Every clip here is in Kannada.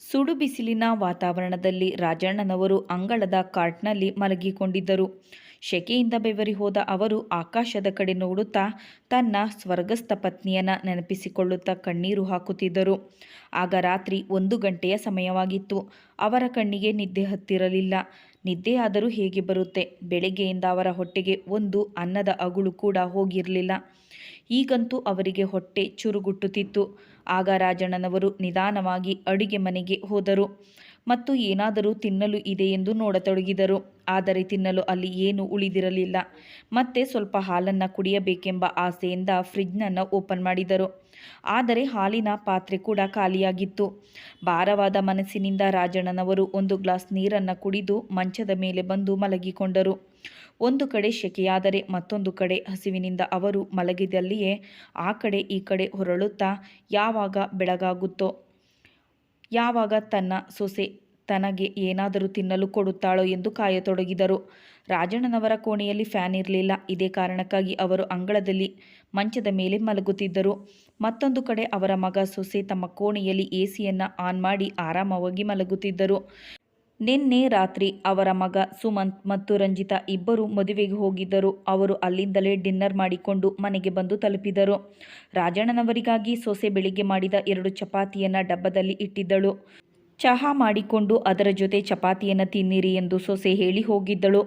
ಸುಡು ಬಿಸಿಲಿನ ವಾತಾವರಣದಲ್ಲಿ ರಾಜಣ್ಣನವರು ಅಂಗಳದ ಕಾರ್ಟ್ನಲ್ಲಿ ಮಲಗಿಕೊಂಡಿದ್ದರು. ಶೆಕೆಯಿಂದ ಬೆವರಿ ಹೋದ ಅವರು ಆಕಾಶದ ಕಡೆ ನೋಡುತ್ತಾ ತನ್ನ ಸ್ವರ್ಗಸ್ಥ ಪತ್ನಿಯನ್ನ ನೆನಪಿಸಿಕೊಳ್ಳುತ್ತಾ ಕಣ್ಣೀರು ಹಾಕುತ್ತಿದ್ದರು. ಆಗ ರಾತ್ರಿ ಒಂದು ಗಂಟೆಯ ಸಮಯವಾಗಿತ್ತು. ಅವರ ಕಣ್ಣಿಗೆ ನಿದ್ದೆ ಹತ್ತಿರಲಿಲ್ಲ. ನಿದ್ದೆಯಾದರೂ ಹೇಗೆ ಬರುತ್ತೆ? ಬೆಳಗ್ಗೆಯಿಂದ ಅವರ ಹೊಟ್ಟೆಗೆ ಒಂದು ಅನ್ನದ ಅಗುಳು ಕೂಡ ಹೋಗಿರಲಿಲ್ಲ. ಈಗಂತೂ ಅವರಿಗೆ ಹೊಟ್ಟೆ ಚುರುಗುಟ್ಟುತ್ತಿತ್ತು. ಆಗ ರಾಜಣ್ಣನವರು ನಿಧಾನವಾಗಿ ಅಡುಗೆ ಮನೆಗೆ ಹೋದರು. ಮತ್ತು ಏನಾದರೂ ತಿನ್ನಲು ಇದೆ ಎಂದು ನೋಡತೊಡಗಿದರು. ಆದರೆ ತಿನ್ನಲು ಅಲ್ಲಿ ಏನೂ ಉಳಿದಿರಲಿಲ್ಲ. ಮತ್ತೆ ಸ್ವಲ್ಪ ಹಾಲನ್ನು ಕುಡಿಯಬೇಕೆಂಬ ಆಸೆಯಿಂದ ಫ್ರಿಜ್ನನ್ನು ಓಪನ್ ಮಾಡಿದರು. ಆದರೆ ಹಾಲಿನ ಪಾತ್ರೆ ಕೂಡ ಖಾಲಿಯಾಗಿತ್ತು. ಭಾರವಾದ ಮನಸ್ಸಿನಿಂದ ರಾಜಣ್ಣನವರು ಒಂದು ಗ್ಲಾಸ್ ನೀರನ್ನು ಕುಡಿದು ಮಂಚದ ಮೇಲೆ ಬಂದು ಮಲಗಿಕೊಂಡರು. ಒಂದು ಕಡೆ ಶೆಕೆಯಾದರೆ ಮತ್ತೊಂದು ಕಡೆ ಹಸಿವಿನಿಂದ ಅವರು ಮಲಗಿದಲ್ಲಿಯೇ ಆ ಕಡೆ ಈ ಕಡೆ ಹೊರಳುತ್ತಾ ಯಾವಾಗ ಬೆಳಗಾಗುತ್ತೋ, ಯಾವಾಗ ತನ್ನ ಸೊಸೆ ತನಗೆ ಏನಾದರೂ ತಿನ್ನಲು ಕೊಡುತ್ತಾಳೋ ಎಂದು ಕಾಯತೊಡಗಿದರು. ರಾಜಣ್ಣನವರ ಕೋಣೆಯಲ್ಲಿ ಫ್ಯಾನ್ ಇರಲಿಲ್ಲ. ಇದೇ ಕಾರಣಕ್ಕಾಗಿ ಅವರು ಅಂಗಳದಲ್ಲಿ ಮಂಚದ ಮೇಲೆ ಮಲಗುತ್ತಿದ್ದರು. ಮತ್ತೊಂದು ಕಡೆ ಅವರ ಮಗ ಸೊಸೆ ತಮ್ಮ ಕೋಣೆಯಲ್ಲಿ ಎ ಸಿಯನ್ನು ಆನ್ ಮಾಡಿ ಆರಾಮವಾಗಿ ಮಲಗುತ್ತಿದ್ದರು. ನಿನ್ನೆ ರಾತ್ರಿ ಅವರ ಮಗ ಸುಮಂತ್ ಮತ್ತು ರಂಜಿತಾ ಇಬ್ಬರು ಮದುವೆಗೆ ಹೋಗಿದ್ದರು. ಅವರು ಅಲ್ಲಿಂದಲೇ ಡಿನ್ನರ್ ಮಾಡಿಕೊಂಡು ಮನೆಗೆ ಬಂದು ತಲುಪಿದರು. ರಾಜಣ್ಣನವರಿಗಾಗಿ ಸೊಸೆ ಬೆಳಿಗ್ಗೆ ಮಾಡಿದ ಎರಡು ಚಪಾತಿಯನ್ನು ಡಬ್ಬದಲ್ಲಿ ಇಟ್ಟಿದ್ದಳು. ಚಹಾ ಮಾಡಿಕೊಂಡು ಅದರ ಜೊತೆ ಚಪಾತಿಯನ್ನು ತಿನ್ನಿರಿ ಎಂದು ಸೊಸೆ ಹೇಳಿ ಹೋಗಿದ್ದಳು.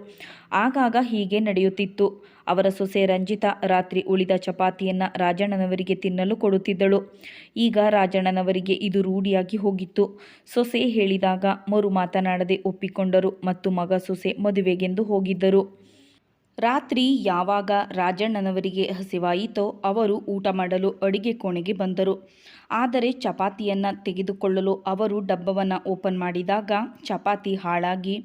ಆಗಾಗ ಹೀಗೆ ನಡೆಯುತ್ತಿತ್ತು. ಅವರ ಸೊಸೆ ರಂಜಿತಾ ರಾತ್ರಿ ಉಳಿದ ಚಪಾತಿಯನ್ನು ರಾಜಣ್ಣನವರಿಗೆ ತಿನ್ನಲು ಕೊಡುತ್ತಿದ್ದಳು. ಈಗ ರಾಜಣ್ಣನವರಿಗೆ ಇದು ರೂಢಿಯಾಗಿ ಹೋಗಿತ್ತು. ಸೊಸೆ ಹೇಳಿದಾಗ ಮರು ಮಾತನಾಡದೆ ಒಪ್ಪಿಕೊಂಡರು ಮತ್ತು ಮಗ ಸೊಸೆ ಮದುವೆಗೆಂದು ಹೋಗಿದ್ದರು. ರಾತ್ರಿ ಯಾವಾಗ ರಾಜಣ್ಣನವರಿಗೆ ಹಸಿವಾಯಿತೋ ಅವರು ಊಟ ಮಾಡಲು ಅಡಿಗೆ ಕೋಣೆಗೆ ಬಂದರು. ಆದರೆ ಚಪಾತಿಯನ್ನು ತೆಗೆದುಕೊಳ್ಳಲು ಅವರು ಡಬ್ಬವನ್ನು ಓಪನ್ ಮಾಡಿದಾಗ ಚಪಾತಿ ಹಾಳಾಗಿ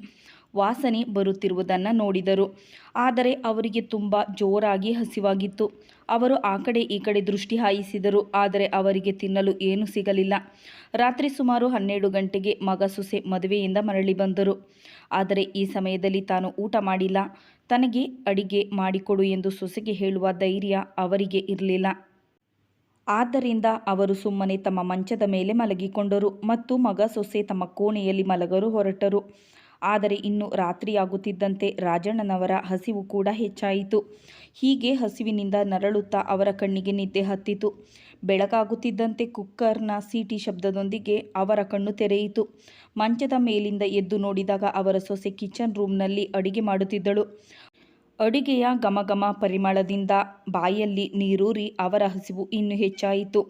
ವಾಸನೆ ಬರುತ್ತಿರುವುದನ್ನು ನೋಡಿದರು. ಆದರೆ ಅವರಿಗೆ ತುಂಬ ಜೋರಾಗಿ ಹಸಿವಾಗಿತ್ತು. ಅವರು ಆ ಕಡೆ ಈ ಕಡೆ ದೃಷ್ಟಿ ಹಾಯಿಸಿದರು, ಆದರೆ ಅವರಿಗೆ ತಿನ್ನಲು ಏನೂ ಸಿಗಲಿಲ್ಲ. ರಾತ್ರಿ ಸುಮಾರು ಹನ್ನೆರಡು ಗಂಟೆಗೆ ಮಗ ಸೊಸೆ ಮದುವೆಯಿಂದ ಮರಳಿ ಬಂದರು. ಆದರೆ ಈ ಸಮಯದಲ್ಲಿ ತಾನು ಊಟ ಮಾಡಿಲ್ಲ. ತನಗೆ ಅಡಿಗೆ ಮಾಡಿಕೊಡು ಎಂದು ಸೊಸೆಗೆ ಹೇಳುವ ಧೈರ್ಯ ಅವರಿಗೆ ಇರಲಿಲ್ಲ. ಆದ್ದರಿಂದ ಅವರು ಸುಮ್ಮನೆ ತಮ್ಮ ಮಂಚದ ಮೇಲೆ ಮಲಗಿಕೊಂಡರು ಮತ್ತು ಮಗ ಸೊಸೆ ತಮ್ಮ ಕೋಣೆಯಲ್ಲಿ ಮಲಗಲು ಹೊರಟರು. ಆದರೆ ಇನ್ನು ರಾತ್ರಿಯಾಗುತ್ತಿದ್ದಂತೆ ರಾಜಣ್ಣನವರ ಹಸಿವು ಕೂಡ ಹೆಚ್ಚಾಯಿತು. ಹೀಗೆ ಹಸಿವಿನಿಂದ ನರಳುತ್ತಾ ಅವರ ಕಣ್ಣಿಗೆ ನಿದ್ದೆ ಹತ್ತಿತು. ಬೆಳಗಾಗುತ್ತಿದ್ದಂತೆ ಕುಕ್ಕರ್ನ ಸೀಟಿ ಶಬ್ದದೊಂದಿಗೆ ಅವರ ಕಣ್ಣು ತೆರೆಯಿತು. ಮಂಚದ ಮೇಲಿಂದ ಎದ್ದು ನೋಡಿದಾಗ ಅವರ ಸೊಸೆ ಕಿಚನ್ ರೂಮ್ನಲ್ಲಿ ಅಡಿಗೆ ಮಾಡುತ್ತಿದ್ದಳು. ಅಡುಗೆಯ ಗಮಗಮ ಪರಿಮಳದಿಂದ ಬಾಯಲ್ಲಿ ನೀರೂರಿ ಅವರ ಹಸಿವು ಇನ್ನೂ ಹೆಚ್ಚಾಯಿತು.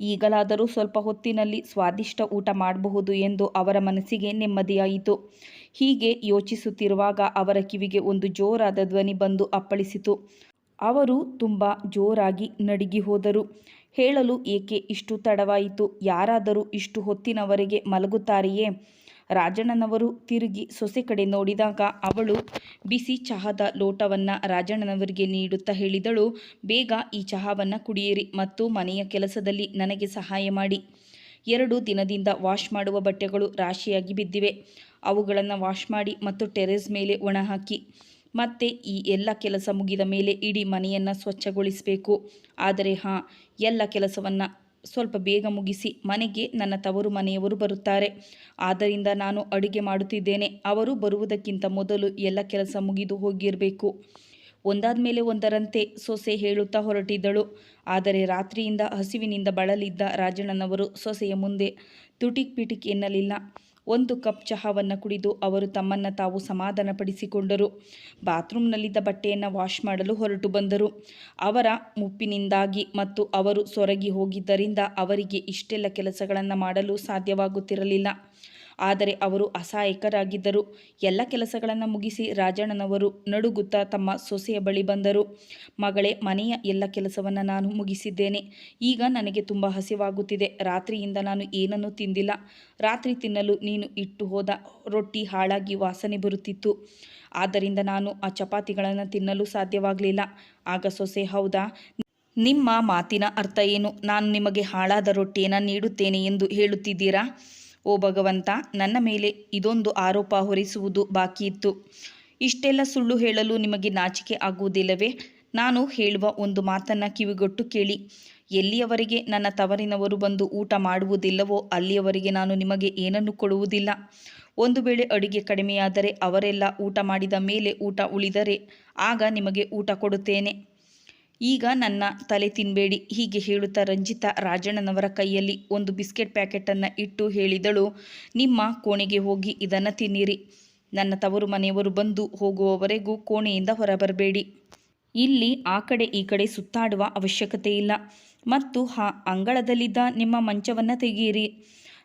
ಈಗಲಾದರೂ ಸ್ವಲ್ಪ ಹೊತ್ತಿನಲ್ಲಿ ಸ್ವಾದಿಷ್ಟ ಊಟ ಮಾಡಬಹುದು ಎಂದು ಅವರ ಮನಸ್ಸಿಗೆ ನೆಮ್ಮದಿಯಾಯಿತು. ಹೀಗೆ ಯೋಚಿಸುತ್ತಿರುವಾಗ ಅವರ ಕಿವಿಗೆ ಒಂದು ಜೋರಾದ ಧ್ವನಿ ಬಂದು ಅಪ್ಪಳಿಸಿತು. ಅವರು ತುಂಬ ಜೋರಾಗಿ ನಡಿಗಿ ಹೋದರು. ಹೇಳಲು ಏಕೆ ಇಷ್ಟು ತಡವಾಯಿತು? ಯಾರಾದರೂ ಇಷ್ಟು ಹೊತ್ತಿನವರೆಗೆ ಮಲಗುತ್ತಾರೆಯೇ? ರಾಜಣ್ಣನವರು ತಿರುಗಿ ಸೊಸೆ ಕಡೆ ನೋಡಿದಾಗ ಅವಳು ಬಿಸಿ ಚಹಾದ ಲೋಟವನ್ನು ರಾಜಣ್ಣನವರಿಗೆ ನೀಡುತ್ತಾ ಹೇಳಿದಳು, ಬೇಗ ಈ ಚಹಾವನ್ನು ಕುಡಿಯಿರಿ ಮತ್ತು ಮನೆಯ ಕೆಲಸದಲ್ಲಿ ನನಗೆ ಸಹಾಯ ಮಾಡಿ. ಎರಡು ದಿನದಿಂದ ವಾಶ್ ಮಾಡುವ ಬಟ್ಟೆಗಳು ರಾಶಿಯಾಗಿ ಬಿದ್ದಿವೆ. ಅವುಗಳನ್ನು ವಾಶ್ ಮಾಡಿ ಮತ್ತು ಟೆರೆಸ್ ಮೇಲೆ ಒಣ ಹಾಕಿ. ಮತ್ತೆ ಈ ಎಲ್ಲ ಕೆಲಸ ಮುಗಿದ ಮೇಲೆ ಇಡೀ ಮನೆಯನ್ನು ಸ್ವಚ್ಛಗೊಳಿಸಬೇಕು. ಆದರೆ ಹಾಂ, ಎಲ್ಲ ಕೆಲಸವನ್ನು ಸ್ವಲ್ಪ ಬೇಗ ಮುಗಿಸಿ ಮನೆಗೆ ನನ್ನ ತವರು ಮನೆಯವರು ಬರುತ್ತಾರೆ. ಆದ್ದರಿಂದ ನಾನು ಅಡುಗೆ ಮಾಡುತ್ತಿದ್ದೇನೆ. ಅವರು ಬರುವುದಕ್ಕಿಂತ ಮೊದಲು ಎಲ್ಲ ಕೆಲಸ ಮುಗಿದು ಹೋಗಿರಬೇಕು. ಒಂದಾದ ಮೇಲೆ ಒಂದರಂತೆ ಸೊಸೆ ಹೇಳುತ್ತಾ ಹೊರಟಿದ್ದಳು ಆದರೆ ರಾತ್ರಿಯಿಂದ ಹಸಿವಿನಿಂದ ಬಳಲಿದ್ದ ರಾಜಣ್ಣನವರು ಸೊಸೆಯ ಮುಂದೆ ತುಟಿಕ್ ಪಿಟಿಕ್ ಎನ್ನಲಿಲ್ಲ. ಒಂದು ಕಪ್ ಚಹಾವನ್ನು ಕುಡಿದು ಅವರು ತಮ್ಮನ್ನು ತಾವು ಸಮಾಧಾನಪಡಿಸಿಕೊಂಡರು. ಬಾತ್ರೂಮ್ನಲ್ಲಿದ್ದ ಬಟ್ಟೆಯನ್ನು ವಾಶ್ ಮಾಡಲು ಹೊರಟು ಬಂದರು. ಅವರ ಮುಪ್ಪಿನಿಂದಾಗಿ ಮತ್ತು ಅವರು ಸೊರಗಿ ಹೋಗಿದ್ದರಿಂದ ಅವರಿಗೆ ಇಷ್ಟೆಲ್ಲ ಕೆಲಸಗಳನ್ನು ಮಾಡಲು ಸಾಧ್ಯವಾಗುತ್ತಿರಲಿಲ್ಲ. ಆದರೆ ಅವರು ಅಸಹಾಯಕರಾಗಿದ್ದರು. ಎಲ್ಲ ಕೆಲಸಗಳನ್ನು ಮುಗಿಸಿ ರಾಜಣ್ಣನವರು ನಡುಗುತ್ತಾ ತಮ್ಮ ಸೊಸೆಯ ಬಳಿ ಬಂದರು. ಮಗಳೇ, ಮನೆಯ ಎಲ್ಲ ಕೆಲಸವನ್ನು ನಾನು ಮುಗಿಸಿದ್ದೇನೆ. ಈಗ ನನಗೆ ತುಂಬ ಹಸಿವಾಗುತ್ತಿದೆ. ರಾತ್ರಿಯಿಂದ ನಾನು ಏನನ್ನೂ ತಿಂದಿಲ್ಲ. ರಾತ್ರಿ ತಿನ್ನಲು ನೀನು ಇಟ್ಟು ಹೋದ ರೊಟ್ಟಿ ಹಾಳಾಗಿ ವಾಸನೆ ಬರುತ್ತಿತ್ತು. ಆದ್ದರಿಂದ ನಾನು ಆ ಚಪಾತಿಗಳನ್ನು ತಿನ್ನಲು ಸಾಧ್ಯವಾಗಲಿಲ್ಲ. ಆಗ ಸೊಸೆ, ಹೌದಾ? ನಿಮ್ಮ ಮಾತಿನ ಅರ್ಥ ಏನು? ನಾನು ನಿಮಗೆ ಹಾಳಾದ ರೊಟ್ಟಿಯನ್ನು ನೀಡುತ್ತೇನೆ ಎಂದು ಹೇಳುತ್ತಿದ್ದೀರಾ? ಓ ಭಗವಂತ, ನನ್ನ ಮೇಲೆ ಇದೊಂದು ಆರೋಪ ಹೊರಿಸುವುದು ಬಾಕಿ ಇತ್ತು ಇಷ್ಟೆಲ್ಲ ಸುಳ್ಳು ಹೇಳಲು ನಿಮಗೆ ನಾಚಿಕೆ ಆಗುವುದಿಲ್ಲವೇ? ನಾನು ಹೇಳುವ ಒಂದು ಮಾತನ್ನು ಕಿವಿಗೊಟ್ಟು ಕೇಳಿ. ಎಲ್ಲಿಯವರೆಗೆ ನನ್ನ ತವರಿನವರು ಬಂದು ಊಟ ಮಾಡುವುದಿಲ್ಲವೋ, ಅಲ್ಲಿಯವರೆಗೆ ನಾನು ನಿಮಗೆ ಏನನ್ನು ಕೊಡುವುದಿಲ್ಲ. ಒಂದು ವೇಳೆ ಅಡುಗೆ ಕಡಿಮೆಯಾದರೆ ಅವರೆಲ್ಲ ಊಟ ಮಾಡಿದ ಮೇಲೆ ಊಟ ಉಳಿದರೆ, ಆಗ ನಿಮಗೆ ಊಟ ಕೊಡುತ್ತೇನೆ. ಈಗ ನನ್ನ ತಲೆ ತಿನ್ನಬೇಡಿ ಹೀಗೆ ಹೇಳುತ್ತಾ ರಂಜಿತಾ ರಾಜಣ್ಣನವರ ಕೈಯಲ್ಲಿ ಒಂದು ಬಿಸ್ಕೆಟ್ ಪ್ಯಾಕೆಟನ್ನು ಇಟ್ಟು ಹೇಳಿದಳು. ನಿಮ್ಮ ಕೋಣೆಗೆ ಹೋಗಿ ಇದನ್ನು ತಿನ್ನಿರಿ. ನನ್ನ ತವರು ಮನೆಯವರು ಬಂದು ಹೋಗುವವರೆಗೂ ಕೋಣೆಯಿಂದ ಹೊರಬರಬೇಡಿ. ಇಲ್ಲಿ ಆ ಕಡೆ ಈ ಕಡೆ ಸುತ್ತಾಡುವ ಅವಶ್ಯಕತೆ ಇಲ್ಲ ಮತ್ತು ಹಾ ಅಂಗಳದಲ್ಲಿದ್ದ ನಿಮ್ಮ ಮಂಚವನ್ನು ತೆಗೆಯಿರಿ.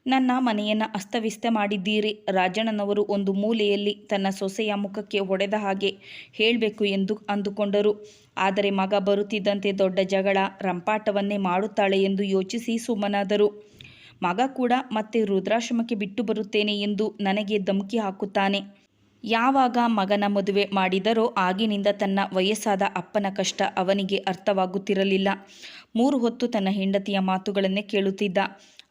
ನನ್ನ ಮನೆಯನ್ನು ಅಸ್ತವ್ಯಸ್ತ ಮಾಡಿದ್ದೀರಿ. ರಾಜಣ್ಣನವರು ಒಂದು ಮೂಲೆಯಲ್ಲಿ ತನ್ನ ಸೊಸೆಯ ಮುಖಕ್ಕೆ ಹೊಡೆದ ಹಾಗೆ ಹೇಳಬೇಕು ಎಂದು ಅಂದುಕೊಂಡರು. ಆದರೆ ಮಗ ಬರುತ್ತಿದ್ದಂತೆ ದೊಡ್ಡ ಜಗಳ, ರಂಪಾಟವನ್ನೇ ಮಾಡುತ್ತಾಳೆ ಎಂದು ಯೋಚಿಸಿ ಸುಮ್ಮನಾದರು. ಮಗ ಕೂಡ ಮತ್ತೆ ರುದ್ರಾಶ್ರಮಕ್ಕೆ ಬಿಟ್ಟು ಬರುತ್ತೇನೆ ಎಂದು ನನಗೆ ಧಮಕಿ ಹಾಕುತ್ತಾನೆ. ಯಾವಾಗ ಮಗನ ಮದುವೆ ಮಾಡಿದರೋ ಆಗಿನಿಂದ ತನ್ನ ವಯಸ್ಸಾದ ಅಪ್ಪನ ಕಷ್ಟ ಅವನಿಗೆ ಅರ್ಥವಾಗುತ್ತಿರಲಿಲ್ಲ. ಮೂರು ಹೊತ್ತು ತನ್ನ ಹೆಂಡತಿಯ ಮಾತುಗಳನ್ನೇ ಕೇಳುತ್ತಿದ್ದ.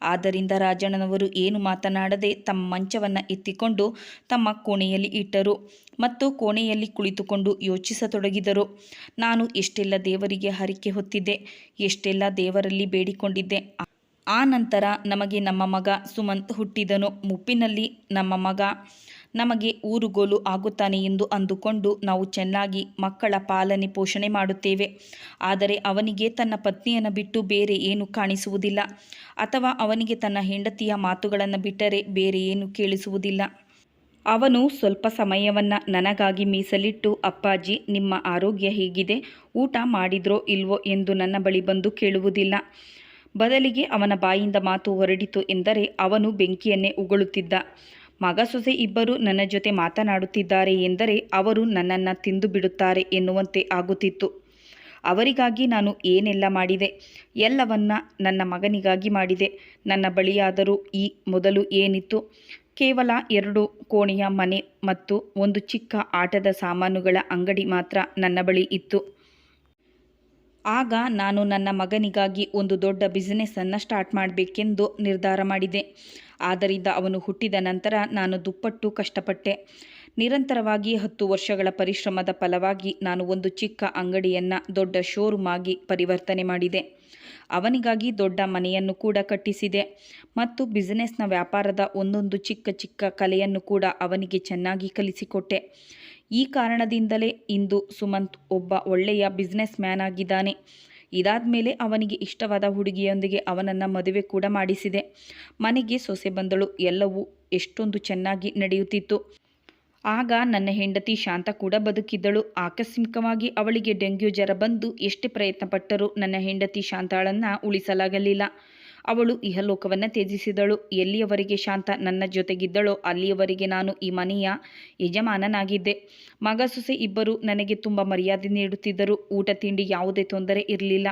ಆದ್ದರಿಂದ ರಾಜಣ್ಣನವರು ಏನು ಮಾತನಾಡದೆ ತಮ್ಮ ಮಂಚವನ್ನು ಎತ್ತಿಕೊಂಡು ತಮ್ಮ ಕೋಣೆಯಲ್ಲಿ ಇಟ್ಟರು ಮತ್ತು ಕೋಣೆಯಲ್ಲಿ ಕುಳಿತುಕೊಂಡು ಯೋಚಿಸತೊಡಗಿದರು. ನಾನು ಎಷ್ಟೆಲ್ಲ ದೇವರಿಗೆ ಹರಿಕೆ ಹೊತ್ತಿದ್ದೆ, ಎಷ್ಟೆಲ್ಲ ದೇವರಲ್ಲಿ ಬೇಡಿಕೊಂಡಿದ್ದೆ. ಆ ನಂತರ ನಮಗೆ ನಮ್ಮ ಮಗ ಸುಮಂತ್ ಹುಟ್ಟಿದನು. ಮುಪ್ಪಿನಲ್ಲಿ ನಮ್ಮ ಮಗ ನಮಗೆ ಊರುಗೋಲು ಆಗುತ್ತಾನೆ ಎಂದು ಅಂದುಕೊಂಡು ನಾವು ಚೆನ್ನಾಗಿ ಮಕ್ಕಳ ಪಾಲನೆ ಪೋಷಣೆ ಮಾಡುತ್ತೇವೆ. ಆದರೆ ಅವನಿಗೆ ತನ್ನ ಪತ್ನಿಯನ್ನು ಬಿಟ್ಟು ಬೇರೆ ಏನು ಕಾಣಿಸುವುದಿಲ್ಲ. ಅಥವಾ ಅವನಿಗೆ ತನ್ನ ಹೆಂಡತಿಯ ಮಾತುಗಳನ್ನು ಬಿಟ್ಟರೆ ಬೇರೆ ಏನು ಕೇಳಿಸುವುದಿಲ್ಲ. ಅವನು ಸ್ವಲ್ಪ ಸಮಯವನ್ನು ನನಗಾಗಿ ಮೀಸಲಿಟ್ಟು, ಅಪ್ಪಾಜಿ, ನಿಮ್ಮ ಆರೋಗ್ಯ ಹೇಗಿದೆ? ಊಟ ಮಾಡಿದ್ರೋ ಇಲ್ವೋ ಎಂದು ನನ್ನ ಬಳಿ ಬಂದು ಕೇಳುವುದಿಲ್ಲ. ಬದಲಿಗೆ ಅವನ ಬಾಯಿಂದ ಮಾತು ಹೊರಡಿತು ಎಂದರೆ ಅವನು ಬೆಂಕಿಯನ್ನೇ ಉಗುಳುತ್ತಿದ್ದ. ಮಗ ಸೊಸೆ ಇಬ್ಬರು ನನ್ನ ಜೊತೆ ಮಾತನಾಡುತ್ತಿದ್ದಾರೆ ಎಂದರೆ ಅವರು ನನ್ನನ್ನು ತಿಂದು ಬಿಡುತ್ತಾರೆ ಎನ್ನುವಂತೆ ಆಗುತ್ತಿತ್ತು. ಅವರಿಗಾಗಿ ನಾನು ಏನೆಲ್ಲ ಮಾಡಿದೆ? ಎಲ್ಲವನ್ನ ನನ್ನ ಮಗನಿಗಾಗಿ ಮಾಡಿದೆ. ನನ್ನ ಬಳಿಯಾದರೂ ಈ ಮೊದಲು ಏನಿತ್ತು? ಕೇವಲ ಎರಡು ಕೋಣೆಯ ಮನೆ ಮತ್ತು ಒಂದು ಚಿಕ್ಕ ಆಟದ ಸಾಮಾನುಗಳ ಅಂಗಡಿ ಮಾತ್ರ ನನ್ನ ಬಳಿ ಇತ್ತು. ಆಗ ನಾನು ನನ್ನ ಮಗನಿಗಾಗಿ ಒಂದು ದೊಡ್ಡ ಬಿಸಿನೆಸ್ಸನ್ನು ಸ್ಟಾರ್ಟ್ ಮಾಡಬೇಕೆಂದು ನಿರ್ಧಾರ ಮಾಡಿದೆ. ಆದ್ದರಿಂದ ಅವನು ಹುಟ್ಟಿದ ನಂತರ ನಾನು ದುಪ್ಪಟ್ಟು ಕಷ್ಟಪಟ್ಟೆ. ನಿರಂತರವಾಗಿ ಹತ್ತು ವರ್ಷಗಳ ಪರಿಶ್ರಮದ ಫಲವಾಗಿ ನಾನು ಒಂದು ಚಿಕ್ಕ ಅಂಗಡಿಯನ್ನು ದೊಡ್ಡ ಶೋರೂಮ್ ಆಗಿ ಪರಿವರ್ತನೆ ಮಾಡಿದೆ. ಅವನಿಗಾಗಿ ದೊಡ್ಡ ಮನೆಯನ್ನು ಕೂಡ ಕಟ್ಟಿಸಿದೆ. ಮತ್ತು ಬಿಸಿನೆಸ್ನ ವ್ಯಾಪಾರದ ಒಂದೊಂದು ಚಿಕ್ಕ ಚಿಕ್ಕ ಕಲೆಯನ್ನು ಕೂಡ ಅವನಿಗೆ ಚೆನ್ನಾಗಿ ಕಲಿಸಿಕೊಟ್ಟೆ. ಈ ಕಾರಣದಿಂದಲೇ ಇಂದು ಸುಮಂತ್ ಒಬ್ಬ ಒಳ್ಳೆಯ ಬಿಸ್ನೆಸ್ ಮ್ಯಾನ್ ಆಗಿದ್ದಾನೆ. ಇದಾದ ಮೇಲೆ ಅವನಿಗೆ ಇಷ್ಟವಾದ ಹುಡುಗಿಯೊಂದಿಗೆ ಅವನನ್ನು ಮದುವೆ ಕೂಡ ಮಾಡಿಸಿದೆ. ಮನೆಗೆ ಸೊಸೆ ಬಂದಳು. ಎಲ್ಲವೂ ಎಷ್ಟೊಂದು ಚೆನ್ನಾಗಿ ನಡೆಯುತ್ತಿತ್ತು. ಆಗ ನನ್ನ ಹೆಂಡತಿ ಶಾಂತ ಕೂಡ ಬದುಕಿದ್ದಳು. ಆಕಸ್ಮಿಕವಾಗಿ ಅವಳಿಗೆ ಡೆಂಗ್ಯೂ ಜ್ವರ ಬಂದು ಎಷ್ಟು ಪ್ರಯತ್ನಪಟ್ಟರೂ ನನ್ನ ಹೆಂಡತಿ ಶಾಂತಾಳನ್ನು ಉಳಿಸಲಾಗಲಿಲ್ಲ. ಅವಳು ಇಹಲೋಕವನ್ನು ತ್ಯಜಿಸಿದಳು. ಎಲ್ಲಿಯವರೆಗೆ ಶಾಂತ ನನ್ನ ಜೊತೆಗಿದ್ದಳೋ ಅಲ್ಲಿಯವರೆಗೆ ನಾನು ಈ ಮನೆಯ ಯಜಮಾನನಾಗಿದ್ದೆ. ಮಗ ಸೊಸೆ ಇಬ್ಬರು ನನಗೆ ತುಂಬ ಮರ್ಯಾದೆ ನೀಡುತ್ತಿದ್ದರು. ಊಟ, ತಿಂಡಿ ಯಾವುದೇ ತೊಂದರೆ ಇರಲಿಲ್ಲ.